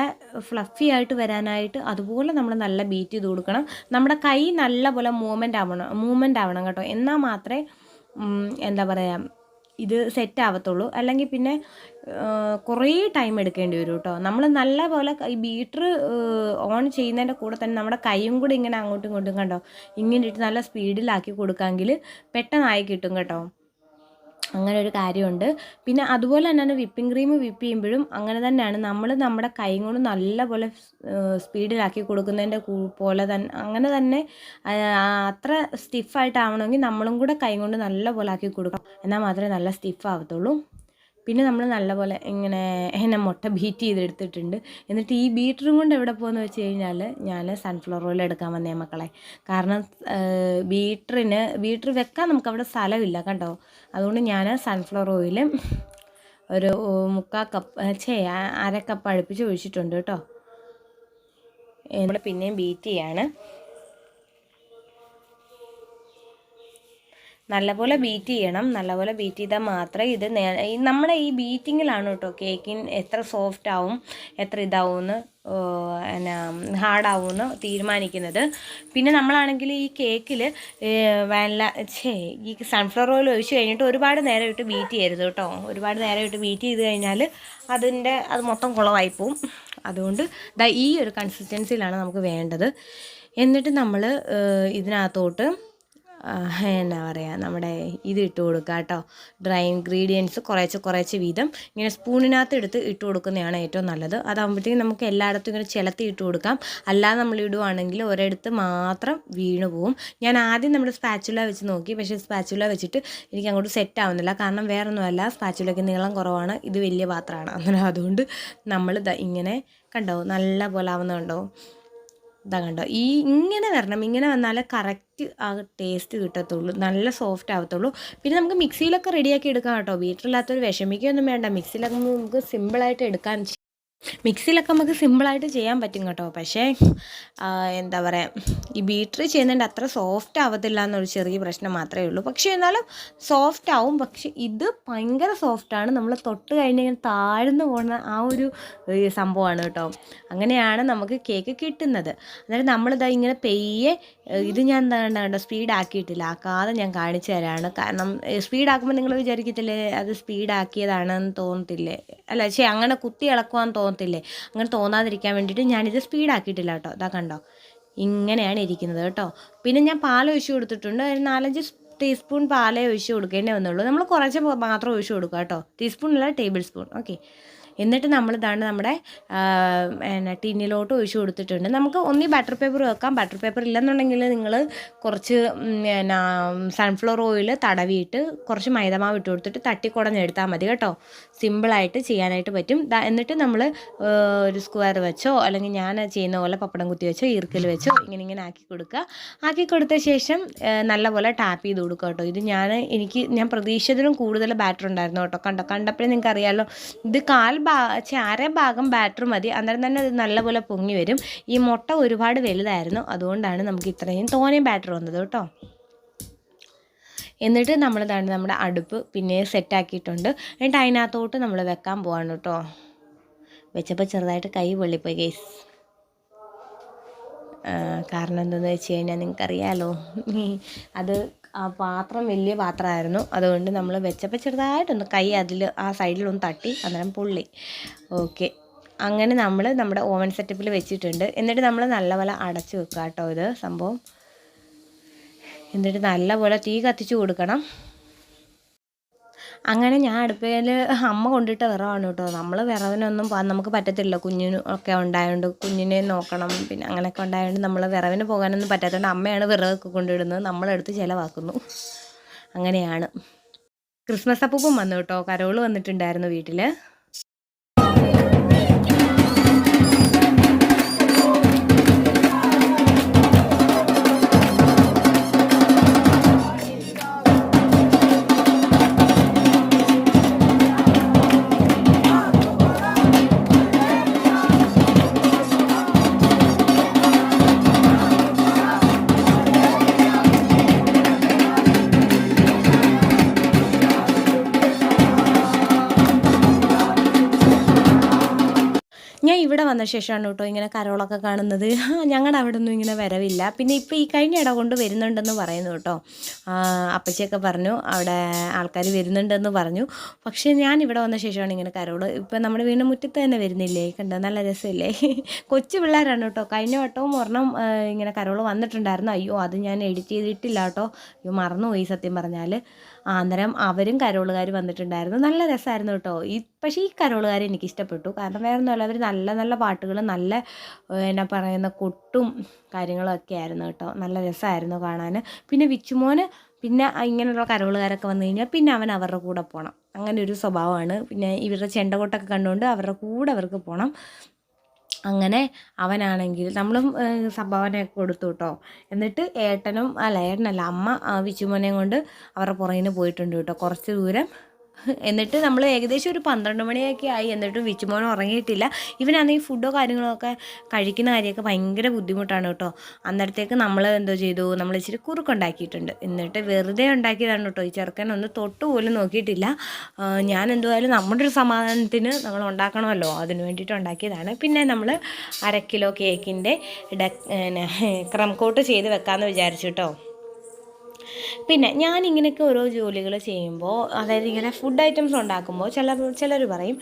ഫ്ലഫി ആയിട്ട് വരാനായിട്ട് അതുപോലെ നമ്മൾ നല്ല ബീറ്റ് ചെയ്ത് കൊടുക്കണം. നമ്മുടെ കൈ നല്ലപോലെ മൂവ്മെന്റ് ആവണം മൂവ്മെന്റ് ആവണം കേട്ടോ. എന്നാൽ മാത്രമേ എന്താ പറയുക ഇത് സെറ്റ് ആവത്തുള്ളൂ. അല്ലെങ്കിൽ പിന്നെ കുറേ ടൈം എടുക്കേണ്ടി വരും കേട്ടോ നമ്മൾ നല്ല പോലെ ഈ ബീറ്റർ ഓൺ ചെയ്യുന്നതിന്റെ കൂടെ തന്നെ നമ്മുടെ കൈയും കൂടി ഇങ്ങനെ അങ്ങോട്ടും ഇങ്ങോട്ടും കണ്ടോ? ഇങ്ങനെ ഇട്ട് നല്ല സ്പീഡിലാക്കി കൊടുക്കാമെങ്കിൽ പെട്ടെന്നായി കിട്ടും കേട്ടോ. അങ്ങനെ ഒരു കാര്യമുണ്ട്. പിന്നെ അതുപോലെ തന്നെയാണ് വിപ്പിംഗ് ക്രീം വിപ്പ് ചെയ്യുമ്പോഴും അങ്ങനെ തന്നെയാണ്. നമ്മൾ നമ്മുടെ കൈ കൊണ്ട് നല്ലപോലെ സ്പീഡിലാക്കി കൊടുക്കുന്നതിന്റെ പോലെ തന്നെ അങ്ങനെ തന്നെ അത്ര സ്റ്റിഫായിട്ടാവണമെങ്കിൽ നമ്മളും കൂടെ കൈ കൊണ്ട് നല്ലപോലെ ആക്കി കൊടുക്കണം. എന്നാൽ മാത്രമേ നല്ല സ്റ്റിഫ് ആവത്തുള്ളൂ പിന്നെ നമ്മൾ നല്ലപോലെ ഇങ്ങനെ എന്നെ മുട്ട ബീറ്റ് ചെയ്തെടുത്തിട്ടുണ്ട്. എന്നിട്ട് ഈ ബീറ്ററും കൊണ്ട് എവിടെ പോകുമെന്ന് വെച്ച് കഴിഞ്ഞാൽ ഞാൻ സൺഫ്ലവർ ഓയിൽ എടുക്കാൻ വന്നേ മക്കളെ. കാരണം ബീറ്ററിന് ബീറ്റർ വെക്കാൻ നമുക്ക് അവിടെ സ്ഥലമില്ല കണ്ടോ? അതുകൊണ്ട് ഞാൻ സൺഫ്ലവർ ഓയിൽ ഒരു മുക്കാൽ കപ്പ് ചേ അര കപ്പ് അടുപ്പിച്ച് ഒഴിച്ചിട്ടുണ്ട് കേട്ടോ. നമ്മൾ പിന്നെയും ബീറ്റ് ചെയ്യാണ്. നല്ലപോലെ ബീറ്റ് ചെയ്യണം. നല്ലപോലെ ബീറ്റ് ചെയ്താൽ മാത്രമേ ഇത് നമ്മുടെ ഈ ബീറ്റിങ്ങിലാണ് കേട്ടോ കേക്കിൻ എത്ര സോഫ്റ്റ് ആവും എത്ര ഇതാവുമെന്ന് എന്നാ ഹാർഡാവുമെന്ന് തീരുമാനിക്കുന്നത്. പിന്നെ നമ്മളാണെങ്കിൽ ഈ കേക്കിൽ വാനില ഛേ ഈ സൺഫ്ലവർ ഓയിൽ ഒഴിച്ച് കഴിഞ്ഞിട്ട് ഒരുപാട് നേരം ഇട്ട് ബീറ്റ് ചെയ്യരുത് കേട്ടോ. ഒരുപാട് നേരം ഇട്ട് ബീറ്റ് ചെയ്ത് കഴിഞ്ഞാൽ അതിന്റെ അത് മൊത്തം കുളമായി പോവും. അതുകൊണ്ട് ഈ ഒരു കൺസിസ്റ്റൻസിയിലാണ് നമുക്ക് വേണ്ടത്. എന്നിട്ട് നമ്മൾ ഇതിനകത്തോട്ട് എന്നാ പറയുക നമ്മുടെ ഇത് ഇട്ട് കൊടുക്കുക കേട്ടോ ഡ്രൈ ഇൻഗ്രീഡിയൻസ് കുറേച്ച് കുറേച്ച് വീതം ഇങ്ങനെ സ്പൂണിനകത്ത് എടുത്ത് ഇട്ട് കൊടുക്കുന്നതാണ് ഏറ്റവും നല്ലത്. അതാകുമ്പോഴത്തേക്കും നമുക്ക് എല്ലായിടത്തും ഇങ്ങനെ ചിലത്തി ഇട്ട് കൊടുക്കാം. അല്ലാതെ നമ്മൾ ഇടുവാണെങ്കിൽ ഒരിടത്ത് മാത്രം വീണു പോവും. ഞാൻ ആദ്യം നമ്മുടെ സ്പാച്ചുല വെച്ച് നോക്കി പക്ഷേ സ്പാച്ചുല വെച്ചിട്ട് എനിക്ക് അങ്ങോട്ട് സെറ്റ് ആവുന്നില്ല. കാരണം വേറൊന്നുമല്ല സ്പാച്ചുലയ്ക്ക് നീളം കുറവാണ് ഇത് വലിയ പാത്രമാണ്. അന്നേരം അതുകൊണ്ട് നമ്മൾ ഇങ്ങനെ കണ്ടോ നല്ല പോലെ ആവുന്നുണ്ടോ? ഇതാ കണ്ടോ? ഈ ഇങ്ങനെ വരണം ഇങ്ങനെ വന്നാലേ കറക്റ്റ് ആ ടേസ്റ്റ് കിട്ടത്തുള്ളൂ നല്ല സോഫ്റ്റ് ആവത്തുള്ളൂ. പിന്നെ നമുക്ക് മിക്സിയിലൊക്കെ റെഡിയാക്കി എടുക്കാം കേട്ടോ. വീട്ടിലില്ലാത്തൊരു വിഷമിക്കൊന്നും വേണ്ട. മിക്സിയിലൊക്കെ നമുക്ക് സിമ്പിളായിട്ട് എടുക്കാൻ മിക്സിയിലൊക്കെ നമുക്ക് സിമ്പിളായിട്ട് ചെയ്യാൻ പറ്റും കേട്ടോ. പക്ഷേ എന്താ പറയുക ഈ ബീറ്റർ ചെയ്യുന്നതിന്റെ അത്ര സോഫ്റ്റ് ആവത്തില്ല എന്നൊരു ചെറിയ പ്രശ്നം മാത്രമേ ഉള്ളൂ. പക്ഷേ എന്നാലും സോഫ്റ്റ് ആവും. പക്ഷേ ഇത് ഭയങ്കര സോഫ്റ്റാണ് നമ്മൾ തൊട്ട് കഴിഞ്ഞ് ഇങ്ങനെ താഴ്ന്നു പോകുന്ന ആ ഒരു സംഭവമാണ് കേട്ടോ. അങ്ങനെയാണ് നമുക്ക് കേക്ക് കിട്ടുന്നത്. അന്നേരം നമ്മളിതാ ഇങ്ങനെ പെയ്യെ ഇത് ഞാൻ എന്താ കണ്ടോ സ്പീഡ് ആക്കിയിട്ടില്ല ആക്കാതെ ഞാൻ കാണിച്ചു തരാണ്. കാരണം സ്പീഡാക്കുമ്പോൾ നിങ്ങൾ വിചാരിക്കത്തില്ലേ അത് സ്പീഡാക്കിയതാണെന്ന് തോന്നത്തില്ലേ? അല്ല ശരി അങ്ങനെ കുത്തി ഇളക്കുവാൻ തോന്നത്തില്ലേ? അങ്ങനെ തോന്നാതിരിക്കാൻ വേണ്ടിയിട്ട് ഞാനിത് സ്പീഡാക്കിയിട്ടില്ല കേട്ടോ. ഇതാ കണ്ടോ? ഇങ്ങനെയാണ് ഇരിക്കുന്നത് കേട്ടോ. പിന്നെ ഞാൻ പാൽ ഒഴിച്ചു കൊടുത്തിട്ടുണ്ട്. ഒരു നാലഞ്ച് ടീസ്പൂൺ പാലേ ഒഴിച്ച് കൊടുക്കേണ്ടേ വന്നുള്ളൂ. നമ്മൾ കുറച്ച് മാത്രം ഒഴിച്ചു കൊടുക്കുക കേട്ടോ. ടീസ്പൂൺ അല്ല ടേബിൾ സ്പൂൺ. ഓക്കെ. എന്നിട്ട് നമ്മളിതാണ് നമ്മുടെ പിന്നെ ടിന്നിലോട്ട് ഒഴിച്ചു കൊടുത്തിട്ടുണ്ട്. നമുക്ക് ഒന്നി ബട്ടർ പേപ്പർ വെക്കാം. ബട്ടർ പേപ്പർ ഇല്ലെന്നുണ്ടെങ്കിൽ നിങ്ങൾ കുറച്ച് പിന്നെ സൺഫ്ലവർ ഓയിൽ തടവിയിട്ട് കുറച്ച് മൈദമാവ് ഇട്ട് കൊടുത്തിട്ട് തട്ടിക്കുടഞ്ഞെടുത്താൽ മതി കേട്ടോ. സിമ്പിളായിട്ട് ചെയ്യാനായിട്ട് പറ്റും. എന്നിട്ട് നമ്മൾ ഒരു സ്ക്വയർ വെച്ചോ അല്ലെങ്കിൽ ഞാൻ ചെയ്യുന്ന പോലെ പപ്പടം കുത്തി വെച്ചോ ഈർക്കൽ വെച്ചോ ഇങ്ങനെ ഇങ്ങനെ ആക്കി കൊടുക്കുക. ആക്കി കൊടുത്ത ശേഷം നല്ലപോലെ ടാപ്പ് ചെയ്ത് കൊടുക്കുക കേട്ടോ. ഇത് ഞാൻ എനിക്ക് ഞാൻ പ്രതീക്ഷിച്ചതിലും കൂടുതൽ ബാറ്റർ ഉണ്ടായിരുന്നു കേട്ടോ. കണ്ടോ കണ്ടപ്പോഴേ നിങ്ങൾക്ക് അറിയാമല്ലോ ഇത് കാൽ ഭാ അര ഭാഗം ബാറ്റർ മതി. അന്നേരം തന്നെ അത് നല്ലപോലെ പൊങ്ങി വരും. ഈ മുട്ട ഒരുപാട് വലുതായിരുന്നു. അതുകൊണ്ടാണ് നമുക്ക് ഇത്രയും തോനെയും ബാറ്റർ വന്നത് കേട്ടോ. എന്നിട്ട് നമ്മൾ ദാണ്ട് നമ്മുടെ അടുപ്പ് പിന്നെ സെറ്റാക്കിയിട്ടുണ്ട് എന്നിട്ട് അതിനകത്തോട്ട് നമ്മൾ വെക്കാൻ പോവാണ് കേട്ടോ. വെച്ചപ്പോൾ ചെറുതായിട്ട് കൈ വെള്ളിപ്പോയി ഗൈസ് കാരണം എന്താണെന്ന് വെച്ച് കഴിഞ്ഞാൽ നിങ്ങൾക്കറിയാലോ. അത് ആ പാത്രം വലിയ പാത്രമായിരുന്നു. അതുകൊണ്ട് നമ്മൾ വെച്ചപ്പോൾ ചെറുതായിട്ടൊന്ന് കൈ അതിൽ ആ സൈഡിലൊന്ന് തട്ടി അന്നേരം പുള്ളി. ഓക്കെ. അങ്ങനെ നമ്മൾ നമ്മുടെ ഓവൻ സെറ്റപ്പിൽ വെച്ചിട്ടുണ്ട്. എന്നിട്ട് നമ്മൾ നല്ലപോലെ അടച്ചു വെക്കുക കേട്ടോ ഇത് സംഭവം. എന്നിട്ട് നല്ലപോലെ തീ കത്തിച്ചു കൊടുക്കണം. അങ്ങനെ ഞാൻ അടുപ്പയിൽ അമ്മ കൊണ്ടിട്ട വിറവാണ് കേട്ടോ. നമ്മൾ വിറവിനൊന്നും നമുക്ക് പറ്റത്തില്ല. കുഞ്ഞിന് ഒക്കെ ഉണ്ടായതുകൊണ്ട് കുഞ്ഞിനെ നോക്കണം. പിന്നെ അങ്ങനെയൊക്കെ ഉണ്ടായതുകൊണ്ട് നമ്മൾ വിറവിന് പോകാനൊന്നും പറ്റാത്തതുകൊണ്ട് അമ്മയാണ് വിറവൊക്കെ കൊണ്ടിടുന്നത് നമ്മളെടുത്ത് ചിലവാക്കുന്നു. അങ്ങനെയാണ്. ക്രിസ്മസ് അപ്പൂപ്പം വന്നു കേട്ടോ. കരോൾ വന്നിട്ടുണ്ടായിരുന്നു വീട്ടിൽ ഇവിടെ വന്ന ശേഷമാണ് കേട്ടോ ഇങ്ങനെ കരോളൊക്കെ കാണുന്നത്. ഞങ്ങളുടെ അവിടെ ഒന്നും ഇങ്ങനെ വരവില്ല. പിന്നെ ഇപ്പോൾ ഈ കഴിഞ്ഞ ഇട കൊണ്ട് വരുന്നുണ്ടെന്ന് പറയുന്നു കേട്ടോ. അപ്പച്ചിയൊക്കെ പറഞ്ഞു അവിടെ ആൾക്കാർ വരുന്നുണ്ടെന്ന് പറഞ്ഞു. പക്ഷേ ഞാൻ ഇവിടെ വന്ന ശേഷമാണ് ഇങ്ങനെ കരോൾ. ഇപ്പം നമ്മുടെ വീടിന് മുറ്റത്ത് തന്നെ വരുന്നില്ലേ? കണ്ടോ? നല്ല രസമില്ലേ കൊച്ചു പിള്ളേരാണ് കേട്ടോ. കഴിഞ്ഞ വട്ടവും ഒരെണ്ണം ഇങ്ങനെ കരോൾ വന്നിട്ടുണ്ടായിരുന്നു. അയ്യോ അത് ഞാൻ എഡിറ്റ് ചെയ്തിട്ടില്ല കേട്ടോ. അയ്യോ മറന്നുപോയി സത്യം പറഞ്ഞാൽ അന്നേരം അവരും കരോളുകാർ വന്നിട്ടുണ്ടായിരുന്നു. നല്ല രസമായിരുന്നു കേട്ടോ. ഈ പക്ഷേ ഈ കരോളുകാരെ എനിക്ക് ഇഷ്ടപ്പെട്ടു കാരണം വേറെ ഒന്നുമല്ല അവർ നല്ല നല്ല പാട്ടുകൾ നല്ല എന്നാ പറയുന്ന കൊട്ടും കാര്യങ്ങളൊക്കെ ആയിരുന്നു കേട്ടോ. നല്ല രസമായിരുന്നു കാണാൻ പിന്നെ വിച്ചുമോന് പിന്നെ ഇങ്ങനെയുള്ള കരോളുകാരൊക്കെ വന്നു കഴിഞ്ഞാൽ പിന്നെ അവൻ അവരുടെ കൂടെ പോകണം അങ്ങനെ ഒരു സ്വഭാവമാണ്. പിന്നെ ഇവരുടെ ചെണ്ടകൊട്ടൊക്കെ കണ്ടുകൊണ്ട് അവരുടെ കൂടെ അവർക്ക് പോകണം അങ്ങനെ അവനാണെങ്കിൽ നമ്മളും സംഭാവനയൊക്കെ കൊടുത്തു കേട്ടോ എന്നിട്ട് ഏട്ടനും അല്ല ഏട്ടനല്ല അമ്മ വിച്ചുമോനെയും കൊണ്ട് അവരുടെ പുറകിന് പോയിട്ടുണ്ട് കേട്ടോ. കുറച്ച് ദൂരം എന്നിട്ട് നമ്മൾ ഏകദേശം ഒരു പന്ത്രണ്ട് മണിയൊക്കെ ആയി എന്നിട്ടും വിച്ചുമോൻ ഉറങ്ങിയിട്ടില്ല. ഇവനാണെങ്കിൽ ഫുഡോ കാര്യങ്ങളോ ഒക്കെ കഴിക്കുന്ന കാര്യമൊക്കെ ഭയങ്കര ബുദ്ധിമുട്ടാണ് കേട്ടോ. അന്നേരത്തേക്ക് നമ്മൾ എന്തോ ചെയ്തു നമ്മൾ ഇച്ചിരി കുറുക്കുണ്ടാക്കിയിട്ടുണ്ട്. എന്നിട്ട് വെറുതെ ഉണ്ടാക്കിയതാണ് കേട്ടോ. ഈ ചെറുക്കൻ ഒന്ന് തൊട്ട് പോലും നോക്കിയിട്ടില്ല. ഞാൻ എന്തായാലും നമ്മുടെ ഒരു സമാധാനത്തിന് നമ്മൾ ഉണ്ടാക്കണമല്ലോ. അതിന് വേണ്ടിയിട്ട് ഉണ്ടാക്കിയതാണ്. പിന്നെ നമ്മൾ അര കിലോ കേക്കിന്റെ ഡെ ക്രം കോട്ട് ചെയ്ത് വെക്കാമെന്ന് വിചാരിച്ചു കേട്ടോ. പിന്നെ ഞാൻ ഇങ്ങനെയൊക്കെ ഓരോ ജോലികൾ ചെയ്യുമ്പോൾ അതായത് ഇങ്ങനെ ഫുഡ് ഐറ്റംസ് ഉണ്ടാക്കുമ്പോൾ ചില ചിലർ പറയും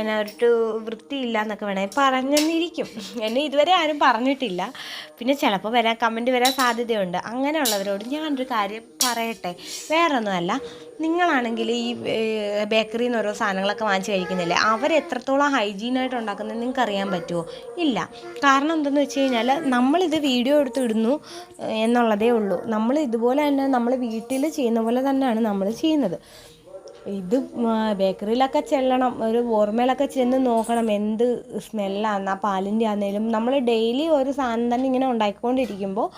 എന്നാ ഒരു വൃത്തിയില്ല എന്നൊക്കെ വേണമെങ്കിൽ പറഞ്ഞെന്നിരിക്കും. എന്നെ ഇതുവരെ ആരും പറഞ്ഞിട്ടില്ല. പിന്നെ ചിലപ്പോൾ വരാൻ കമന്റ് വരാൻ സാധ്യതയുണ്ട്. അങ്ങനെയുള്ളവരോട് ഞാനൊരു കാര്യം പറയട്ടെ. വേറൊന്നുമല്ല നിങ്ങളാണെങ്കിൽ ഈ ബേക്കറിയിൽ നിന്ന് ഓരോ സാധനങ്ങളൊക്കെ വാങ്ങിച്ച് കഴിക്കുന്നില്ലേ? അവർ എത്രത്തോളം ഹൈജീനായിട്ട് ഉണ്ടാക്കുന്നത് നിങ്ങൾക്ക് അറിയാൻ പറ്റുമോ? ഇല്ല. കാരണം എന്തെന്ന് വെച്ച് കഴിഞ്ഞാൽ നമ്മളിത് വീഡിയോ എടുത്ത് ഇടുന്നു എന്നുള്ളതേ ഉള്ളൂ. നമ്മൾ ഇതുപോലെ തന്നെ നമ്മൾ വീട്ടിൽ ചെയ്യുന്ന പോലെ തന്നെയാണ് നമ്മൾ ചെയ്യുന്നത്. ഇത് ബേക്കറിയിലൊക്കെ ചെല്ലണം. ഒരു ഓർമ്മയിലൊക്കെ ചെന്ന് നോക്കണം എന്ത് സ്മെല്ലാണ് ആ പാലിന്റെ ആണെങ്കിലും നമ്മൾ ഡെയിലി ഒരു സാധനം തന്നെ ഇങ്ങനെ ഉണ്ടാക്കിക്കൊണ്ടിരിക്കുമ്പോൾ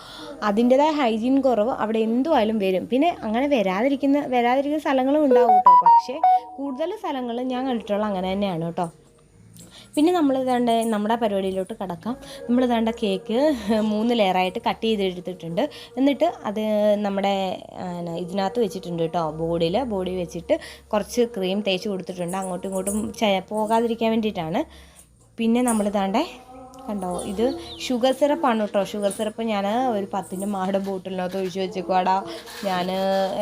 അതിന്റെതായ ഹൈജീൻ കുറവ് അവിടെ എന്തുമായാലും വരും. പിന്നെ അങ്ങനെ വരാതിരിക്കുന്ന വരാതിരിക്കുന്ന സ്ഥലങ്ങളും ഉണ്ടാവും കേട്ടോ. പക്ഷേ കൂടുതൽ സ്ഥലങ്ങൾ ഞാൻ കണ്ടിട്ടുള്ള അങ്ങനെ തന്നെയാണ് കേട്ടോ. പിന്നെ നമ്മൾ ഇതാണ്ട് നമ്മുടെ പരിപാടിയിലോട്ട് കടക്കാം. നമ്മൾ ഇതാണ്ട കേക്ക് മൂന്ന് ലെയറായിട്ട് കട്ട് ചെയ്തെടുത്തിട്ടുണ്ട്. എന്നിട്ട് അത് നമ്മുടെ ഇതിനകത്ത് വെച്ചിട്ടുണ്ട് കേട്ടോ ബോഡിയിൽ ബോഡി വെച്ചിട്ട് കുറച്ച് ക്രീം തേച്ച് കൊടുത്തിട്ടുണ്ട്. അങ്ങോട്ടും ഇങ്ങോട്ടും പോകാതിരിക്കാൻ വേണ്ടിയിട്ടാണ്. പിന്നെ നമ്മൾ ഇതാണ്ടേ കണ്ടോ? ഇത് ഷുഗർ സിറപ്പാണ് കേട്ടോ. ഷുഗർ സിറപ്പ് ഞാൻ ഒരു പത്തിന്റെ മാടെ ബോട്ടിലിനകത്ത് ഒഴിച്ച് വെച്ചേക്കുവാടാ. ഞാൻ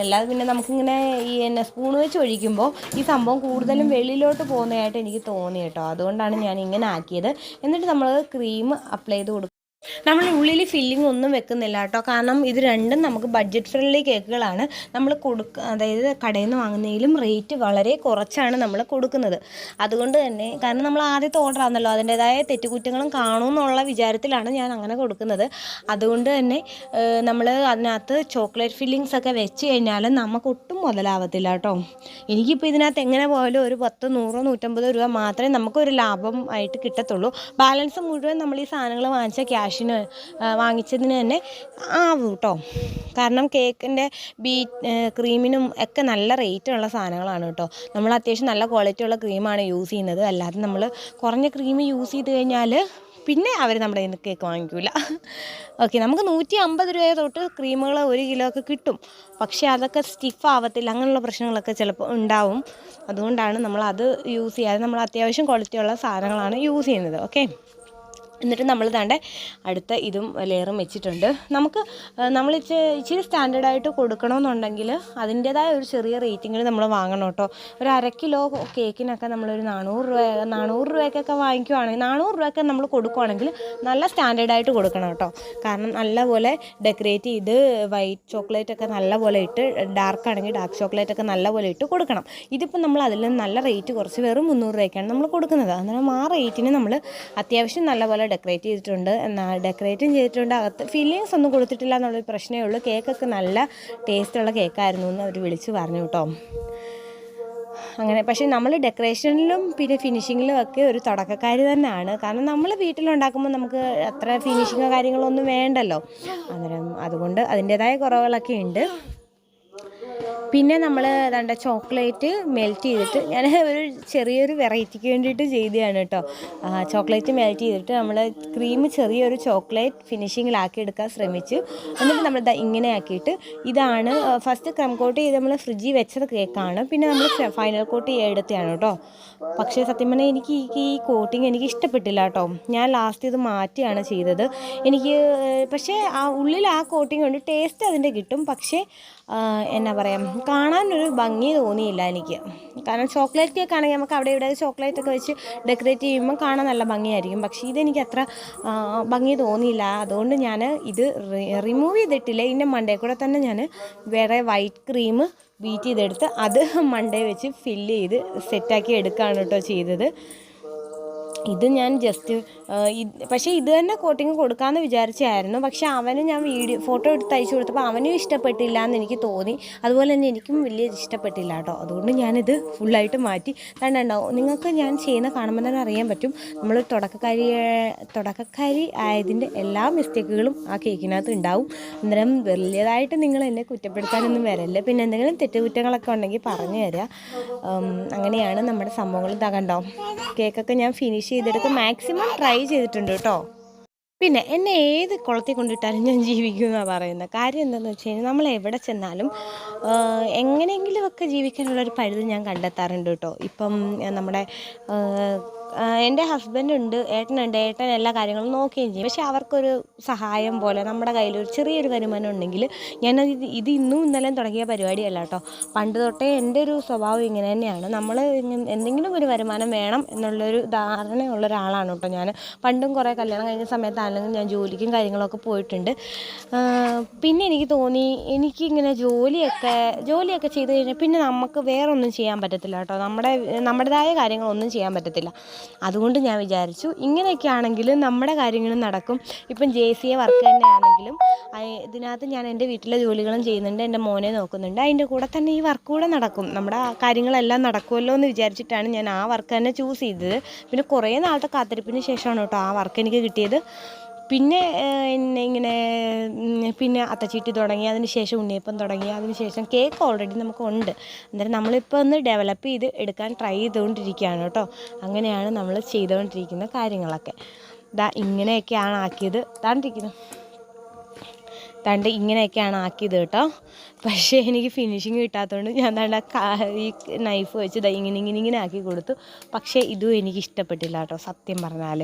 എല്ലാ പിന്നെ നമുക്കിങ്ങനെ ഈ എന്നെ സ്പൂൺ വെച്ച് ഒഴിക്കുമ്പോൾ ഈ സംഭവം കൂടുതലും വെളിയിലോട്ട് പോകുന്നതായിട്ട് എനിക്ക് തോന്നി കേട്ടോ. അതുകൊണ്ടാണ് ഞാൻ ഇങ്ങനെ ആക്കിയത്. എന്നിട്ട് നമ്മൾ ക്രീം അപ്ലൈ ചെയ്ത് കൊടുക്കും നമ്മൾ ഉള്ളിൽ ഫില്ലിംഗ് ഒന്നും വെക്കുന്നില്ല കേട്ടോ. കാരണം ഇത് രണ്ടും നമുക്ക് ബഡ്ജറ്റ് ഫ്രണ്ട്ലി കേക്കുകളാണ് നമ്മൾ കൊടുക്ക അതായത് കടയിൽ നിന്ന് വാങ്ങുന്നതിലും റേറ്റ് വളരെ കുറച്ചാണ് നമ്മൾ കൊടുക്കുന്നത്. അതുകൊണ്ട് തന്നെ കാരണം നമ്മൾ ആദ്യത്തെ ഓർഡർ ആണല്ലോ അതിന്റെതായ തെറ്റുകുറ്റങ്ങളും കാണുമെന്നുള്ള വിചാരത്തിലാണ് ഞാൻ അങ്ങനെ കൊടുക്കുന്നത്. അതുകൊണ്ട് തന്നെ നമ്മൾ അതിനകത്ത് ചോക്ലേറ്റ് ഫില്ലിങ്സ് ഒക്കെ വെച്ച് കഴിഞ്ഞാൽ നമുക്ക് ഒട്ടും മുതലാവത്തില്ല കേട്ടോ. എനിക്കിപ്പോൾ ഇതിനകത്ത് എങ്ങനെ പോയാലും ഒരു പത്ത് നൂറോ നൂറ്റമ്പതോ രൂപ മാത്രമേ നമുക്കൊരു ലാഭം ആയിട്ട് കിട്ടത്തുള്ളൂ. ബാലൻസ് മുഴുവൻ നമ്മൾ ഈ സാധനങ്ങൾ വാങ്ങിച്ച ക്യാഷിന് വാങ്ങിച്ചതിന് തന്നെ ആവും കേട്ടോ കാരണം കേക്കിന്റെ ബീ ക്രീമിനും ഒക്കെ നല്ല റേറ്റുള്ള സാധനങ്ങളാണ് കേട്ടോ നമ്മൾ അത്യാവശ്യം നല്ല ക്വാളിറ്റി ഉള്ള ക്രീമാണ് യൂസ് ചെയ്യുന്നത്. അല്ലാതെ നമ്മൾ കുറഞ്ഞ ക്രീം യൂസ് ചെയ്ത് കഴിഞ്ഞാൽ പിന്നെ അവർ നമ്മുടെ കയ്യിൽ നിന്ന് കേക്ക് വാങ്ങിക്കില്ല ഓക്കെ നമുക്ക് നൂറ്റി അമ്പത് രൂപ തൊട്ട് ക്രീമുകൾ ഒരു കിലോ ഒക്കെ കിട്ടും. പക്ഷേ അതൊക്കെ സ്റ്റിഫ് ആവത്തില്ല. അങ്ങനെയുള്ള പ്രശ്നങ്ങളൊക്കെ ചിലപ്പോൾ ഉണ്ടാവും. അതുകൊണ്ടാണ് നമ്മൾ അത് യൂസ് ചെയ്യാതെ നമ്മൾ അത്യാവശ്യം ക്വാളിറ്റി ഉള്ള സാധനങ്ങളാണ് യൂസ് ചെയ്യുന്നത്. ഓക്കെ എന്നിട്ട് നമ്മൾ താണ്ടെ അടുത്ത ഇതും ലെയറും വെച്ചിട്ടുണ്ട്. നമുക്ക് നമ്മൾ ഇച്ചിരി സ്റ്റാൻഡേർഡായിട്ട് കൊടുക്കണമെന്നുണ്ടെങ്കിൽ അതിന്റേതായ ഒരു ചെറിയ റേറ്റിങ്ങിൽ നമ്മൾ വാങ്ങണം കേട്ടോ. ഒരു അര കിലോ കേക്കിനൊക്കെ നമ്മളൊരു നാനൂറ് രൂപ നാനൂറ് രൂപയ്ക്കൊക്കെ വാങ്ങിക്കുവാണെങ്കിൽ നാനൂറ് രൂപയൊക്കെ നമ്മൾ കൊടുക്കുവാണെങ്കിൽ നല്ല സ്റ്റാൻഡേർഡായിട്ട് കൊടുക്കണം കേട്ടോ. കാരണം നല്ലപോലെ ഡെക്കറേറ്റ് ചെയ്ത് വൈറ്റ് ചോക്ലേറ്റ് ഒക്കെ നല്ലപോലെ ഇട്ട് ഡാർക്ക് ആണെങ്കിൽ ഡാർക്ക് ചോക്ലേറ്റ് ഒക്കെ നല്ലപോലെ ഇട്ട് കൊടുക്കണം. ഇതിപ്പോൾ നമ്മൾ അതിൽ നല്ല റേറ്റ് കുറച്ച് വെറും മുന്നൂറ് രൂപയ്ക്കാണ് നമ്മൾ കൊടുക്കുന്നത്. അന്നേരം ആ റേറ്റിന് നമ്മൾ അത്യാവശ്യം നല്ലപോലെ ഡെക്കറേറ്റ് ചെയ്തിട്ടുണ്ട്. ഡെക്കറേറ്റും ചെയ്തിട്ടുണ്ട്. അകത്ത് ഫില്ലിങ്സ് ഒന്നും കൊടുത്തിട്ടില്ല എന്നുള്ളൊരു പ്രശ്നമേ ഉള്ളൂ. കേക്കൊക്കെ നല്ല ടേസ്റ്റുള്ള കേക്കായിരുന്നു എന്ന് അവർ വിളിച്ച് പറഞ്ഞു കേട്ടോ. അങ്ങനെ പക്ഷേ നമ്മൾ ഡെക്കറേഷനിലും പിന്നെ ഫിനിഷിങ്ങിലും ഒക്കെ ഒരു തുടക്കക്കാരി തന്നെയാണ്. കാരണം നമ്മൾ വീട്ടിലുണ്ടാക്കുമ്പോൾ നമുക്ക് അത്ര ഫിനിഷിങ്ങോ കാര്യങ്ങളോ ഒന്നും വേണ്ടല്ലോ. അന്നേരം അതുകൊണ്ട് അതിന്റേതായ കുറവുകളൊക്കെ ഉണ്ട്. പിന്നെ നമ്മൾ ഏതാണ്ട് ചോക്ലേറ്റ് മെൽറ്റ് ചെയ്തിട്ട് ഞാൻ ഒരു ചെറിയൊരു വെറൈറ്റിക്ക് വേണ്ടിയിട്ട് ചെയ്തതാണ് കേട്ടോ. ചോക്ലേറ്റ് മെൽറ്റ് ചെയ്തിട്ട് നമ്മൾ ക്രീം ചെറിയൊരു ചോക്ലേറ്റ് ഫിനിഷിങ്ങിലാക്കി എടുക്കാൻ ശ്രമിച്ചു. എന്നിട്ട് നമ്മൾ ഇങ്ങനെ ആക്കിയിട്ട് ഇതാണ് ഫസ്റ്റ് ക്രം കോട്ട് ചെയ്ത് നമ്മൾ ഫ്രിഡ്ജിൽ വെച്ചത് കേക്കാണ് പിന്നെ നമ്മൾ ഫൈനൽ കോട്ട് എടുത്തതാണ് കേട്ടോ. പക്ഷേ സത്യം പറഞ്ഞാൽ എനിക്ക് ഈ കോട്ടിങ് എനിക്ക് ഇഷ്ടപ്പെട്ടില്ല കേട്ടോ. ഞാൻ ലാസ്റ്റ് ഇത് മാറ്റിയാണ് ചെയ്തത്. എനിക്ക് പക്ഷേ ആ ഉള്ളിൽ ആ കോട്ടിങ് ഉണ്ട് ടേസ്റ്റ് അതിന്റെ കിട്ടും. പക്ഷേ എന്നാ പറയുക കാണാനൊരു ഭംഗി തോന്നിയില്ല എനിക്ക്. കാരണം ചോക്ലേറ്റ് കേക്ക് ആണെങ്കിൽ നമുക്ക് അവിടെ ഇവിടെ ചോക്ലേറ്റ് ഒക്കെ വെച്ച് ഡെക്കറേറ്റ് ചെയ്യുമ്പോൾ കാണാൻ നല്ല ഭംഗിയായിരിക്കും. പക്ഷേ ഇതെനിക്ക് അത്ര ഭംഗി തോന്നിയില്ല. അതുകൊണ്ട് ഞാൻ ഇത് റിമൂവ് ചെയ്തിട്ടില്ല. ഇതിന്റെ മണ്ടേ കൂടെ തന്നെ ഞാൻ വേറെ വൈറ്റ് ക്രീം ബീറ്റ് ചെയ്തെടുത്ത് അത് മണ്ടയിൽ വെച്ച് ഫില്ല് ചെയ്ത് സെറ്റാക്കി എടുക്കുകയാണ് കേട്ടോ ചെയ്തത്. ഇത് ഞാൻ ജസ്റ്റ് പക്ഷേ ഇത് തന്നെ കോട്ടിങ് കൊടുക്കാമെന്ന് വിചാരിച്ചായിരുന്നു. പക്ഷേ അവന് ഞാൻ വീഡിയോ ഫോട്ടോ എടുത്ത് അയച്ചു കൊടുത്തപ്പോൾ അവനും ഇഷ്ടപ്പെട്ടില്ല എന്ന് എനിക്ക് തോന്നി. അതുപോലെ തന്നെ എനിക്കും വലിയ ഇഷ്ടപ്പെട്ടില്ല കേട്ടോ. അതുകൊണ്ട് ഞാനിത് ഫുള്ളായിട്ട് മാറ്റി. കണ്ടുണ്ടാവും നിങ്ങൾക്ക് ഞാൻ ചെയ്യുന്ന കാണുമ്പോൾ തന്നെ അറിയാൻ പറ്റും. നമ്മൾ തുടക്കക്കാരി തുടക്കക്കാരി ആയതിന്റെ എല്ലാ മിസ്റ്റേക്കുകളും ആ കേക്കിനകത്ത് ഉണ്ടാവും. അന്നേരം വലിയതായിട്ട് നിങ്ങൾ എന്നെ കുറ്റപ്പെടുത്താനൊന്നും വരല്ല. പിന്നെ എന്തെങ്കിലും തെറ്റുകുറ്റങ്ങളൊക്കെ ഉണ്ടെങ്കിൽ പറഞ്ഞു തരാം. അങ്ങനെയാണ് നമ്മുടെ സംഭവങ്ങൾ. ഇതാകണ്ടാവും കണ്ടോ കേക്കൊക്കെ ഞാൻ ഫിനിഷ് ചെയ്തെടുത്ത് മാക്സിമം ട്രൈ ചെയ്തിട്ടുണ്ട് കേട്ടോ. പിന്നെ എന്നെ ഏത് കുളത്തിൽ കൊണ്ടിട്ടാലും ഞാൻ ജീവിക്കുമെന്നാണ് പറയുന്നത്. കാര്യം എന്താണെന്ന് വെച്ച് കഴിഞ്ഞാൽ നമ്മൾ എവിടെ ചെന്നാലും എങ്ങനെയെങ്കിലുമൊക്കെ ജീവിക്കാനുള്ളൊരു പഴുത് ഞാൻ കണ്ടെത്താറുണ്ട് കേട്ടോ. ഇപ്പം നമ്മുടെ എന്റെ ഹസ്ബൻഡ് ഉണ്ട് ഏട്ടനുണ്ട്. ഏട്ടൻ എല്ലാ കാര്യങ്ങളും നോക്കുകയും ചെയ്യും. പക്ഷെ അവർക്കൊരു സഹായം പോലെ നമ്മുടെ കയ്യിൽ ഒരു ചെറിയൊരു വരുമാനം ഉണ്ടെങ്കിൽ ഞാനത് ഇത് ഇന്നും ഇന്നലെയും തുടങ്ങിയ പരിപാടിയല്ല കേട്ടോ. പണ്ട് തൊട്ടേ എന്റെ ഒരു സ്വഭാവം ഇങ്ങനെ തന്നെയാണ്. നമ്മൾ എന്തെങ്കിലും ഒരു വരുമാനം വേണം എന്നുള്ളൊരു ധാരണയുള്ള ഒരാളാണ് കേട്ടോ ഞാൻ. പണ്ടും കുറേ കല്യാണം കഴിഞ്ഞ സമയത്താണെങ്കിലും ഞാൻ ജോലിക്കും കാര്യങ്ങളൊക്കെ പോയിട്ടുണ്ട്. പിന്നെ എനിക്ക് തോന്നി എനിക്കിങ്ങനെ ജോലിയൊക്കെ ജോലിയൊക്കെ ചെയ്ത് കഴിഞ്ഞാൽ പിന്നെ നമുക്ക് വേറൊന്നും ചെയ്യാൻ പറ്റത്തില്ല കേട്ടോ. നമ്മുടെ നമ്മുടേതായ കാര്യങ്ങളൊന്നും ചെയ്യാൻ പറ്റത്തില്ല. അതുകൊണ്ട് ഞാൻ വിചാരിച്ചു ഇങ്ങനെയൊക്കെ ആണെങ്കിൽ നമ്മുടെ കാര്യങ്ങളും നടക്കും. ഇപ്പം ജെ സി എ വർക്ക് തന്നെ ആണെങ്കിലും ഇതിനകത്ത് ഞാൻ എന്റെ വീട്ടിലെ ജോലികളും ചെയ്യുന്നുണ്ട് എന്റെ മോനെ നോക്കുന്നുണ്ട്. അതിന്റെ കൂടെ തന്നെ ഈ വർക്ക് കൂടെ നടക്കും. നമ്മുടെ കാര്യങ്ങളെല്ലാം നടക്കുമല്ലോ എന്ന് വിചാരിച്ചിട്ടാണ് ഞാൻ ആ വർക്ക് തന്നെ ചൂസ് ചെയ്തത്. പിന്നെ കുറേ നാളത്തെ കാത്തിരിപ്പിന് ശേഷമാണ് കേട്ടോ ആ വർക്ക് എനിക്ക് കിട്ടിയത്. പിന്നെ എന്നെ ഇങ്ങനെ പിന്നെ അത്തച്ചീട്ടി തുടങ്ങി അതിന് ശേഷം ഉണ്ണിയപ്പം തുടങ്ങി അതിന് ശേഷം കേക്ക് ഓൾറെഡി നമുക്കുണ്ട്. അന്നേരം നമ്മളിപ്പോൾ ഒന്ന് ഡെവലപ്പ് ചെയ്ത് എടുക്കാൻ ട്രൈ ചെയ്തുകൊണ്ടിരിക്കുകയാണ് കേട്ടോ. അങ്ങനെയാണ് നമ്മൾ ചെയ്തുകൊണ്ടിരിക്കുന്ന കാര്യങ്ങളൊക്കെ. ദാ ഇങ്ങനെയൊക്കെയാണ് ആക്കിയത്. താണ്ടിരിക്കുന്നു. തണ്ട് ഇങ്ങനെയൊക്കെയാണ് ആക്കിയത് കേട്ടോ. പക്ഷേ എനിക്ക് ഫിനിഷിങ് കിട്ടാത്തതുകൊണ്ട് ഞാൻ തണ്ട ഈ നൈഫ് വെച്ച് ഇങ്ങനെ ഇങ്ങനെ ഇങ്ങനെ ആക്കി കൊടുത്തു. പക്ഷേ ഇതും എനിക്ക് ഇഷ്ടപ്പെട്ടില്ല കേട്ടോ സത്യം പറഞ്ഞാൽ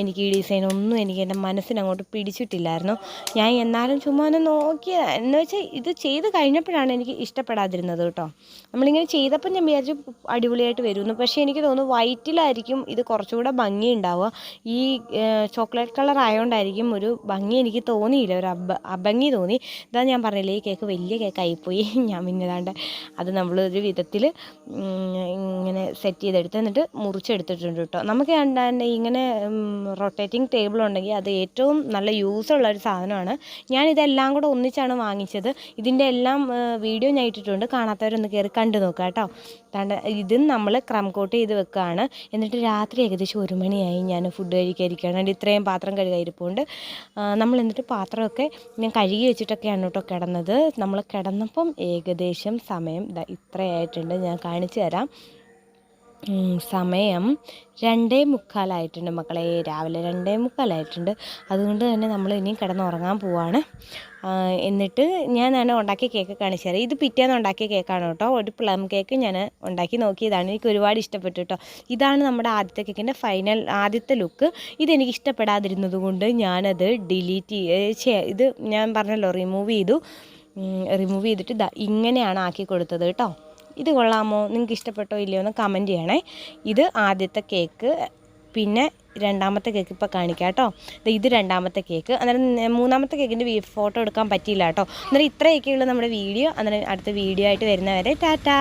എനിക്ക് ഈ ഡിസൈൻ ഒന്നും എനിക്ക് എന്റെ മനസ്സിനങ്ങോട്ട് പിടിച്ചിട്ടില്ലായിരുന്നു. ഞാൻ എന്നാലും ചുമ്മാ ഒന്ന് നോക്കിയ എന്ന് വെച്ചാൽ ഇത് ചെയ്ത് കഴിഞ്ഞപ്പോഴാണ് എനിക്ക് ഇഷ്ടപ്പെടാതിരുന്നത് കേട്ടോ. നമ്മളിങ്ങനെ ചെയ്തപ്പോൾ ഞാൻ വിചാരിച്ചു അടിപൊളിയായിട്ട് വരുമെന്ന് പക്ഷേ എനിക്ക് തോന്നുന്നു വൈറ്റിലായിരിക്കും ഇത് കുറച്ചുകൂടെ ഭംഗി ഉണ്ടാവുക. ഈ ചോക്ലേറ്റ് കളർ ആയതുകൊണ്ടായിരിക്കും ഒരു ഭംഗി എനിക്ക് തോന്നിയില്ല ഒരു അഭംഗി തോന്നി. ഇതാ ഞാൻ പറഞ്ഞില്ലേ ഈ കേക്ക് വലിയ കേക്കായിപ്പോയി. ഞാൻ പിന്നെതാണ്ട് അത് നമ്മൾ ഒരു വിധത്തിൽ ഇങ്ങനെ സെറ്റ് ചെയ്തെടുത്ത് എന്നിട്ട് മുറിച്ചെടുത്തിട്ടുണ്ട് കേട്ടോ. നമുക്ക് ഇങ്ങനെ റൊട്ടേറ്റിംഗ് ടേബിൾ ഉണ്ടെങ്കിൽ അത് ഏറ്റവും നല്ല യൂസുള്ള ഒരു സാധനമാണ്. ഞാൻ ഇതെല്ലാം കൂടെ ഒന്നിച്ചാണ് വാങ്ങിച്ചത്. ഇതിന്റെ എല്ലാം വീഡിയോ ഞാൻ ഇട്ടിട്ടുണ്ട്. കാണാത്തവരൊന്ന് കയറി കണ്ടു നോക്കുക കേട്ടോ. താണ്ട ഇതും നമ്മൾ ക്രം കോട്ട് ചെയ്ത് വെക്കുകയാണ് എന്നിട്ട് രാത്രി ഏകദേശം ഒരു മണിയായി ഞാൻ ഫുഡ് കഴിക്കാതിരിക്കുകയാണ് അതിന്റെ ഇത്രയും പാത്രം കഴുകായിരിപ്പോണ്ട് നമ്മൾ എന്നിട്ട് പാത്രമൊക്കെ ഞാൻ കഴുകി വെച്ചിട്ടൊക്കെയാണ് കേട്ടോ കിടന്നത്. നമ്മൾ കിടന്നപ്പം ഏകദേശം സമയം ഇത്രയായിട്ടുണ്ട്. ഞാൻ കാണിച്ചു തരാം. സമയം രണ്ടേ മുക്കാലായിട്ടുണ്ട് മക്കളെ. രാവിലെ രണ്ടേ മുക്കാലായിട്ടുണ്ട്. അതുകൊണ്ട് തന്നെ നമ്മൾ ഇനിയും കിടന്നുറങ്ങാൻ പോവാണ്. എന്നിട്ട് ഞാൻ തന്നെ ഉണ്ടാക്കിയ കേക്ക് കാണിച്ചു തരാം ഇത് പിറ്റേന്ന് ഉണ്ടാക്കിയ കേക്കാണ് കേട്ടോ. ഒരു പ്ലം കേക്ക് ഞാൻ ഉണ്ടാക്കി നോക്കിയതാണ്. എനിക്ക് ഒരുപാട് ഇഷ്ടപ്പെട്ടു കേട്ടോ. ഇതാണ് നമ്മുടെ ആദ്യത്തെ കേക്കിന്റെ ഫൈനൽ ആദ്യത്തെ ലുക്ക്. ഇതെനിക്ക് ഇഷ്ടപ്പെടാതിരുന്നത് കൊണ്ട് ഞാനത് ഡിലീറ്റ് ഇത് ഞാൻ പറഞ്ഞല്ലോ റിമൂവ് ചെയ്തു. റിമൂവ് ചെയ്തിട്ട് ഇങ്ങനെയാണ് ആക്കി കൊടുത്തത് കേട്ടോ. ഇത് കൊള്ളാമോ? നിങ്ങൾക്ക് ഇഷ്ടപ്പെട്ടോ ഇല്ലയോ എന്ന് കമന്റ് ചെയ്യണേ. ഇത് ആദ്യത്തെ കേക്ക് പിന്നെ രണ്ടാമത്തെ കേക്ക് ഇപ്പോൾ കാണിക്കാം കേട്ടോ. ഇത് രണ്ടാമത്തെ കേക്ക് അന്നേരം മൂന്നാമത്തെ കേക്കിന്റെ ഫോട്ടോ എടുക്കാൻ പറ്റിയില്ല കേട്ടോ. അന്നേരം ഇത്രയൊക്കെയുള്ള നമ്മുടെ വീഡിയോ. അന്നേരം അടുത്ത വീഡിയോ ആയിട്ട് വരുന്നവരെ ടാറ്റാ!